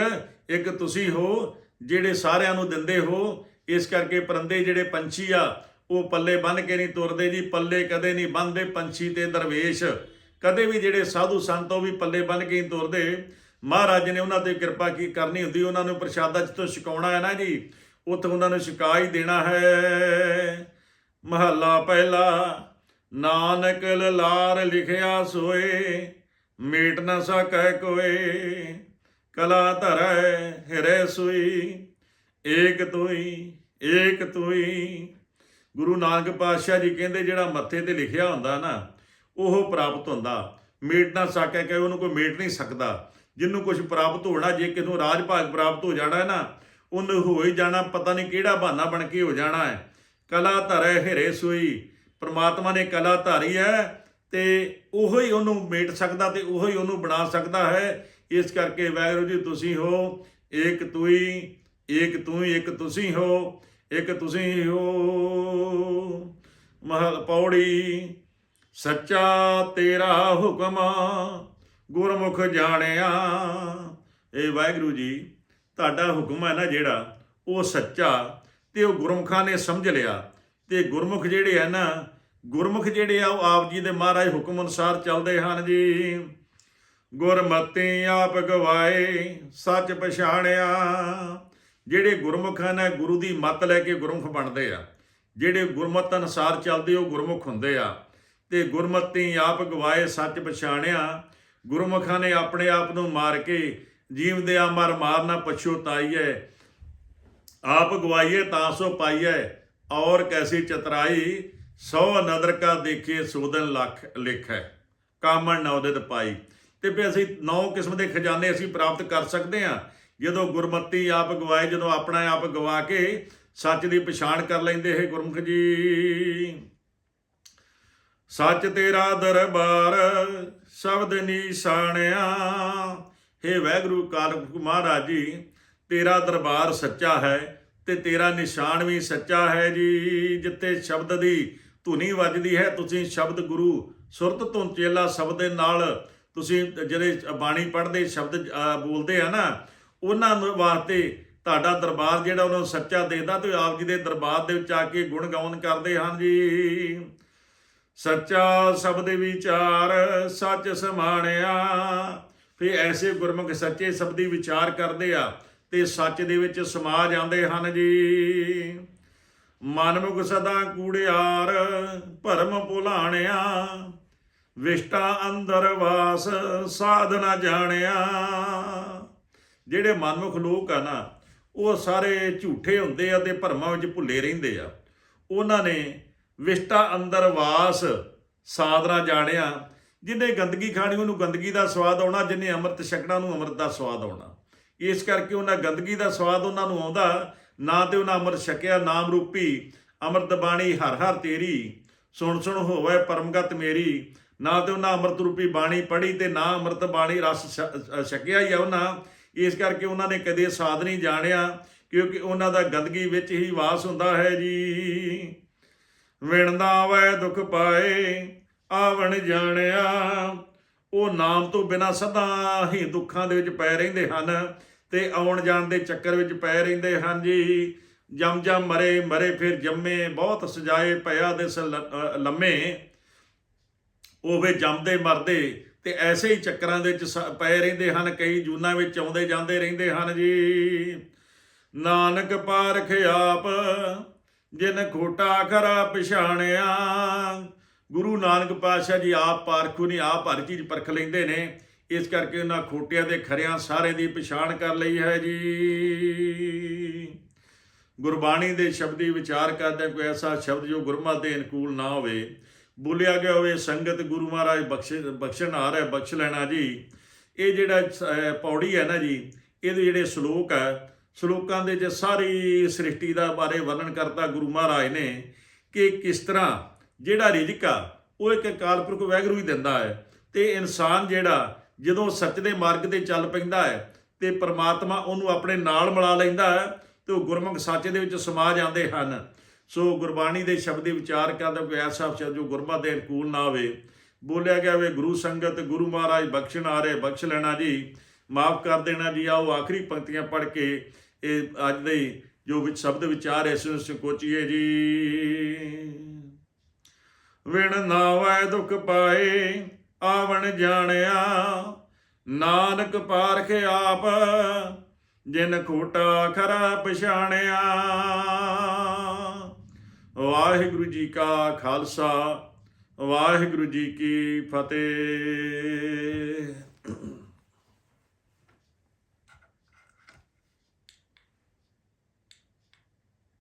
ਇੱਕ ਤੁਸੀਂ ਹੋ ਜਿਹੜੇ ਸਾਰਿਆਂ ਨੂੰ ਦਿੰਦੇ ਹੋ। ਇਸ ਕਰਕੇ ਪਰੰਦੇ ਜਿਹੜੇ ਪੰਛੀ ਆ, ਉਹ ਪੱਲੇ ਬੰਨ ਕੇ ਨਹੀਂ ਤੁਰਦੇ ਜੀ, ਪੱਲੇ ਕਦੇ ਨਹੀਂ ਬੰਨਦੇ ਪੰਛੀ ਤੇ ਦਰਵੇਸ਼। ਕਦੇ ਵੀ ਜਿਹੜੇ ਸਾਧੂ ਸੰਤ ਵੀ ਪੱਲੇ ਬੰਨ ਕੇ ਨਹੀਂ ਤੁਰਦੇ। ਮਹਾਰਾਜ ਨੇ ਉਹਨਾਂ ਤੇ ਕਿਰਪਾ ਕੀ ਕਰਨੀ ਹੁੰਦੀ, ਉਹਨਾਂ ਨੂੰ ਪ੍ਰਸ਼ਾਦਾ ਜਿੱਥੋਂ ਛਕਾਉਣਾ ਹੈ ਨਾ ਜੀ, ਉੱਥੇ ਉਹਨਾਂ ਨੂੰ ਛਕਾ ਹੀ ਦੇਣਾ ਹੈ। ਮਹੱਲਾ ਪਹਿਲਾ, ਨਾਨਕ ਲਾਰ ਲਿਖਿਆ ਸੋਏ, ਮੇਟ ਨਾ ਸਕੈ ਕੋਏ, ਕਲਾ ਧਰੈ ਹਿਰੇ ਸੂਈ, ਏਕ ਤੁਈ ਏਕ ਤੁਈ। ਗੁਰੂ ਨਾਨਕ ਪਾਤਸ਼ਾਹ ਜੀ ਕਹਿੰਦੇ, ਜਿਹੜਾ ਮੱਥੇ ਤੇ ਲਿਖਿਆ ਹੁੰਦਾ ਨਾ, ਉਹ ਪ੍ਰਾਪਤ ਹੁੰਦਾ। ਮੇਟ ਨਾ ਸਕੈ ਕਿ ਉਹਨੂੰ ਕੋਈ ਮੇਟ ਨਹੀਂ ਸਕਦਾ। ਜਿਹਨੂੰ ਕੁਝ ਪ੍ਰਾਪਤ ਹੋਣਾ, ਜੇ ਕਿਸੇ ਰਾਜ ਭਾਗ ਪ੍ਰਾਪਤ ਹੋ ਜਾਣਾ ਹੈ ਨਾ, ਉਹਨੂੰ ਹੋ ਹੀ ਜਾਣਾ, ਪਤਾ ਨਹੀਂ ਕਿਹੜਾ ਬਹਾਨਾ ਬਣ ਕੇ ਹੋ ਜਾਣਾ ਹੈ। ਕਲਾ ਧਰੈ ਹਿਰੇ ਸੂਈ, ਪ੍ਰਮਾਤਮਾ ਨੇ ਕਲਾ ਧਾਰੀ ਹੈ ਤੇ ਉਹੋ ਹੀ ਉਹਨੂੰ ਮੇਟ ਸਕਦਾ ਤੇ ਉਹੋ ਹੀ ਉਹਨੂੰ ਬਣਾ ਸਕਦਾ ਹੈ। ਇਸ ਕਰਕੇ ਵਾਹਿਗੁਰੂ ਜੀ, ਤੁਸੀਂ ਹੋ, ਏਕ ਤੁਈ ਏਕ ਤੂੰ ਹੀ ਇੱਕ ਤੁਸੀਂ ਹੋ ਇੱਕ ਤੁਸੀਂ ਹੋ। ਮਹਲ ਪੌੜੀ, ਸੱਚਾ ਤੇਰਾ ਹੁਕਮ ਗੁਰਮੁਖ ਜਾਣਿਆ। ਇਹ ਵਾਹਿਗੁਰੂ ਜੀ, ਤੁਹਾਡਾ ਹੁਕਮ ਹੈ ਨਾ ਜਿਹੜਾ, ਉਹ ਸੱਚਾ ਤੇ ਉਹ ਗੁਰਮੁਖਾਂ ਨੇ ਸਮਝ ਲਿਆ। ਤੇ ਗੁਰਮੁਖ ਜਿਹੜੇ ਹੈ ਨਾ, ਗੁਰਮੁਖ ਜਿਹੜੇ ਆ, ਉਹ ਆਪ ਜੀ ਦੇ ਮਹਾਰਾਜ ਹੁਕਮ ਅਨੁਸਾਰ ਚੱਲਦੇ ਹਨ ਜੀ। ਗੁਰਮਤਿ ਆਪ ਗਵਾਏ, ਸੱਚ ਪਛਾਣਿਆ। ਜਿਹੜੇ ਗੁਰਮੁਖ ਹਨ, ਗੁਰੂ ਦੀ ਮੱਤ ਲੈ ਕੇ ਗੁਰਮੁਖ ਬਣਦੇ ਆ। ਜਿਹੜੇ ਗੁਰਮਤ ਅਨੁਸਾਰ ਚੱਲਦੇ, ਉਹ ਗੁਰਮੁਖ ਹੁੰਦੇ ਆ। ਤੇ ਗੁਰਮਤਿ ਆਪ ਗਵਾਏ, ਸੱਚ ਪਛਾਣਿਆ। ਗੁਰਮੁਖਾਂ ਨੇ ਆਪਣੇ ਆਪ ਨੂੰ ਮਾਰ ਕੇ ਜੀਵਦਿਆ ਮਰ ਮਾਰਨਾ ਪਛੋਤਾਈਐ ਆਪ ਗਵਾਈਏ ਤਾਂ ਸੋ ਪਾਈਐ। ਔਰ ਕੈਸੀ ਚਤਰਾਈ, ਸੋ ਨਦਰ ਕਾ ਦੇਖੇ ਸੋਦਨ ਲੱਖ ਲਿਖੈ। ਕਾਮਣ ਨੌਦਿਤ ਪਾਈ। ਤੇ ਵੀ ਅਸੀਂ ਨੌ ਕਿਸਮ ਦੇ ਖਜ਼ਾਨੇ ਅਸੀਂ ਪ੍ਰਾਪਤ ਕਰ ਸਕਦੇ ਹਾਂ। ਜਦੋਂ ਗੁਰਮਤੀ ਆਪ ਗਵਾਏ, ਜਦੋਂ ਆਪਣਾ ਆਪ ਗਵਾ ਕੇ ਸੱਚ ਦੀ ਪਛਾਣ ਕਰ ਲੈਂਦੇ ਹੈ ਗੁਰਮੁਖ ਜੀ। ਸੱਚ ਤੇਰਾ ਦਰਬਾਰ, ਸ਼ਬਦ ਨਿਸ਼ਾਨਿਆ। हे ਵੈਗੁਰੂ ਕਾਲਕ ਮਹਾਰਾਜ ਜੀ, ਤੇਰਾ ਦਰਬਾਰ ਸੱਚਾ ਹੈ ਤੇ ਤੇਰਾ ਨਿਸ਼ਾਨ ਵੀ ਸੱਚਾ ਹੈ ਜੀ। ਜਿੱਥੇ ਸ਼ਬਦ ਦੀ ਧੁਨੀ ਵੱਜਦੀ ਹੈ, ਤੁਸੀਂ ਸ਼ਬਦ ਗੁਰੂ ਸੁਰਤ ਤੋਂ ਚੇਲਾ ਸ਼ਬਦ ਦੇ ਨਾਲ ਤੁਸੀਂ ਜਿਹੜੇ ਬਾਣੀ ਪੜ੍ਹਦੇ, ਸ਼ਬਦ ਬੋਲਦੇ ਆ ਨਾ, ਉਹਨਾਂ ਨੂੰ ਵਾਸਤੇ ਤੁਹਾਡਾ ਦਰਬਾਰ ਜਿਹੜਾ ਉਹਨਾਂ ਨੂੰ ਸੱਚਾ ਦੇਦਾ ਤੇ ਆਪ ਜੀ ਦੇ ਦਰਬਾਰ ਦੇ ਵਿੱਚ ਆ ਕੇ ਗੁਣ ਗਾਉਣ ਕਰਦੇ ਹਨ ਜੀ। ਸੱਚਾ ਸ਼ਬਦ ਵਿਚਾਰ, ਸੱਚ ਸਮਾਣਿਆ। ਫੇ ਐਸੇ ਗੁਰਮੁਖ ਸੱਚੇ ਸ਼ਬਦੀ ਵਿਚਾਰ ਕਰਦੇ ਆ, ਤੇ ਸੱਚ ਦੇ ਵਿੱਚ ਸਮਾ ਜਾਂਦੇ ਹਨ ਜੀ। ਮਨਮੁਖ ਸਦਾ ਕੂੜਿਆਰ, ਭਰਮ ਭੁਲਾਣਿਆ। ਵਿਸ਼ਟਾ ਅੰਦਰ ਵਾਸ, ਸਾਧਨਾ ਜਾਣਿਆ। ਜਿਹੜੇ ਮਨਮੁਖ ਲੋਕ ਆ ਨਾ, ਉਹ ਸਾਰੇ ਝੂਠੇ ਹੁੰਦੇ ਆ ਤੇ ਭਰਮਾਂ ਵਿੱਚ ਭੁੱਲੇ ਰਹਿੰਦੇ ਆ। ਉਹਨਾਂ ਨੇ ਵਿਸ਼ਟਾ ਅੰਦਰ ਵਾਸ, ਸਾਧਨਾ ਜਾਣਿਆ। ਜਿਹਨੇ ਗੰਦਗੀ ਖਾਣੀ, ਉਹਨੂੰ ਗੰਦਗੀ ਦਾ ਸਵਾਦ ਆਉਣਾ ਜਿਹਨੇ ਅੰਮ੍ਰਿਤ ਛਕਣਾ ਨੂੰ ਅੰਮ੍ਰਿਤ ਦਾ ਸਵਾਦ ਆਉਣਾ। ਇਸ ਕਰਕੇ ਉਹਨਾਂ ਗੰਦਗੀ ਦਾ ਸਵਾਦ ਉਹਨਾਂ ਨੂੰ ਆਉਂਦਾ, ਨਾ ਤੇ ਉਹਨਾਂ ਅੰਮ੍ਰਿਤ ਛਕਿਆ ਨਾਮ ਰੂਪੀ, ਅੰਮ੍ਰਿਤ ਬਾਣੀ, ਹਰ ਹਰ ਤੇਰੀ, ਸੁਣ ਸੁਣ ਹੋਵੇ ਪਰਮਗਤ ਮੇਰੀ, ਨਾ ਤੇ ਉਹਨਾਂ ਅੰਮ੍ਰਿਤ ਰੂਪੀ ਬਾਣੀ ਪੜ੍ਹੀ ਤੇ ਨਾ ਅੰਮ੍ਰਿਤ ਬਾਣੀ ਰਸ ਛ- ਛਕਿਆ ਹੀ ਆ ਉਹਨਾਂ। ਇਸ ਕਰਕੇ ਉਹਨਾਂ ਨੇ ਕਦੇ ਸਾਧ ਨਹੀਂ ਜਾਣਿਆ, ਕਿਉਂਕਿ ਉਹਨਾਂ ਦਾ ਗੰਦਗੀ ਵਿੱਚ ਹੀ ਵਾਸ ਹੁੰਦਾ ਹੈ ਜੀ। ਵਿਣਦਾ ਵੈ ਦੁੱਖ ਪਾਏ, ਆਵਣ ਜਾਣਿਆ। ਉਹ ਨਾਮ ਤੋਂ ਬਿਨਾ ਸਦਾ ਹੀ ਦੁੱਖਾਂ ਦੇ ਵਿੱਚ ਪੈ ਰਹਿੰਦੇ ਹਨ ਤੇ ਆਉਣ ਜਾਣ ਦੇ ਚੱਕਰ ਵਿੱਚ ਪੈ ਰਹਿੰਦੇ ਹਨ ਜੀ। ਜਮ ਜਮ ਮਰੇ ਮਰੇ ਫਿਰ ਜੰਮੇ, ਬਹੁਤ ਸਜਾਏ ਪਿਆ ਦੇ ਲੰਮੇ। ਉਹ ਵੇ ਜੰਮਦੇ ਮਰਦੇ ਤੇ ਐਸੇ ਹੀ ਚੱਕਰਾਂ ਦੇ ਵਿੱਚ ਸ- ਪਏ ਰਹਿੰਦੇ ਹਨ, ਕਈ ਜੂਨਾਂ ਵਿੱਚ ਆਉਂਦੇ ਜਾਂਦੇ ਰਹਿੰਦੇ ਹਨ ਜੀ। ਨਾਨਕ ਪਾਰਖ ਆਪ ਜਿਨ ਖੋਟਾ ਖਰਾ ਪਛਾਣਿਆ। ਗੁਰੂ ਨਾਨਕ ਪਾਤਸ਼ਾਹ ਜੀ ਆਪ ਪਾਰਖੂ ਨਹੀਂ ਆਪ ਹਰ ਚੀਜ਼ ਪਰਖ ਲੈਂਦੇ ਨੇ। ਇਸ ਕਰਕੇ ਉਹਨਾਂ ਖੋਟਿਆਂ ਦੇ ਖਰਿਆਂ ਸਾਰੇ ਦੀ ਪਛਾਣ ਕਰ ਲਈ ਹੈ ਜੀ। ਗੁਰਬਾਣੀ ਦੇ ਸ਼ਬਦੀ ਵਿਚਾਰ ਕਰਦੇ ਕੋਈ ਐਸਾ ਸ਼ਬਦ ਜੋ ਗੁਰਮਤ ਦੇ ਅਨੁਕੂਲ ਨਾ ਹੋਵੇ। ਬੋਲਿਆ ਗਿਆ ਹੋਵੇ ਸੰਗਤ ਗੁਰੂ ਮਹਾਰਾਜ ਬਖਸ਼ ਬਖਸ਼ਣ ਆ ਰਿਹਾ ਬਖਸ਼ ਲੈਣਾ ਜੀ। ਇਹ ਜਿਹੜਾ ਅਹ, ਪੌੜੀ ਹੈ ਨਾ ਜੀ ਇਹਦੇ ਜਿਹੜੇ ਸ਼ਲੋਕ ਹੈ ਸ਼ਲੋਕਾਂ ਦੇ ਵਿੱਚ ਸਾਰੀ ਸ੍ਰਿਸ਼ਟੀ ਦਾ ਬਾਰੇ ਵਰਣਨ ਕਰਤਾ ਗੁਰੂ ਮਹਾਰਾਜ ਨੇ ਕਿ ਕਿਸ ਤਰ੍ਹਾਂ ਜਿਹੜਾ ਰਿਜ਼ਕ ਆ, ਉਹ ਇੱਕ ਅਕਾਲ ਪੁਰਖ ਵਾਹਿਗੁਰੂ ਹੀ ਦਿੰਦਾ ਹੈ। ਤੇ ਇਨਸਾਨ ਜਿਹੜਾ ਜਦੋਂ ਸੱਚ ਦੇ ਮਾਰਗ ਤੇ ਚੱਲ ਪੈਂਦਾ ਹੈ ਤੇ ਪ੍ਰਮਾਤਮਾ ਉਹਨੂੰ ਆਪਣੇ ਨਾਲ ਮਿਲਾ ਲੈਂਦਾ ਹੈ ਤੇ ਉਹ ਗੁਰਮੁਖ ਸੱਚ ਦੇ ਵਿੱਚ ਸਮਾ ਜਾਂਦੇ ਹਨ। ਸੋ ਗੁਰਬਾਣੀ ਦੇ ਸ਼ਬਦ ਦੇ ਵਿਚਾਰ ਕਰਦਾ ਕੋਈ ਐਸਾ ਸ਼ਬਦ ਜੋ ਗੁਰਮਤਿ ਦੇ ਅਨੁਕੂਲ ਨਾ ਹੋਵੇ। ਬੋਲਿਆ ਗਿਆ ਵੇ, ਗੁਰੂ ਸੰਗਤ, ਗੁਰੂ ਮਹਾਰਾਜ ਬਖਸ਼ਣ ਆ ਰਹੇ, ਬਖਸ਼ ਲੈਣਾ ਜੀ, ਮਾਫ ਕਰ ਦੇਣਾ ਜੀ। ਆਓ ਆਖਰੀ ਪੰਕਤੀਆਂ ਪੜ੍ਹ ਕੇ ਇਹ ਅੱਜ ਦੇ ਜੋ ਵਿੱਚ ਸ਼ਬਦ ਵਿਚਾਰ ਇਸ ਨੂੰ ਸੰਕੋਚੀਏ ਜੀ। ਵਿਣ ਨਾਵੈ ਦੁਖ ਪਾਏ, ਆਵਣ ਜਾਣਿਆ। ਨਾਨਕ ਪਾਰਖ ਆਪ, ਜਿਨ ਖੋਟਾ ਖਰਾ ਪਛਾਣਿਆ। ਵਾਹਿਗੁਰੂ ਜੀ ਕਾ ਖਾਲਸਾ, ਵਾਹਿਗੁਰੂ ਜੀ ਕੀ ਫਤਿਹ।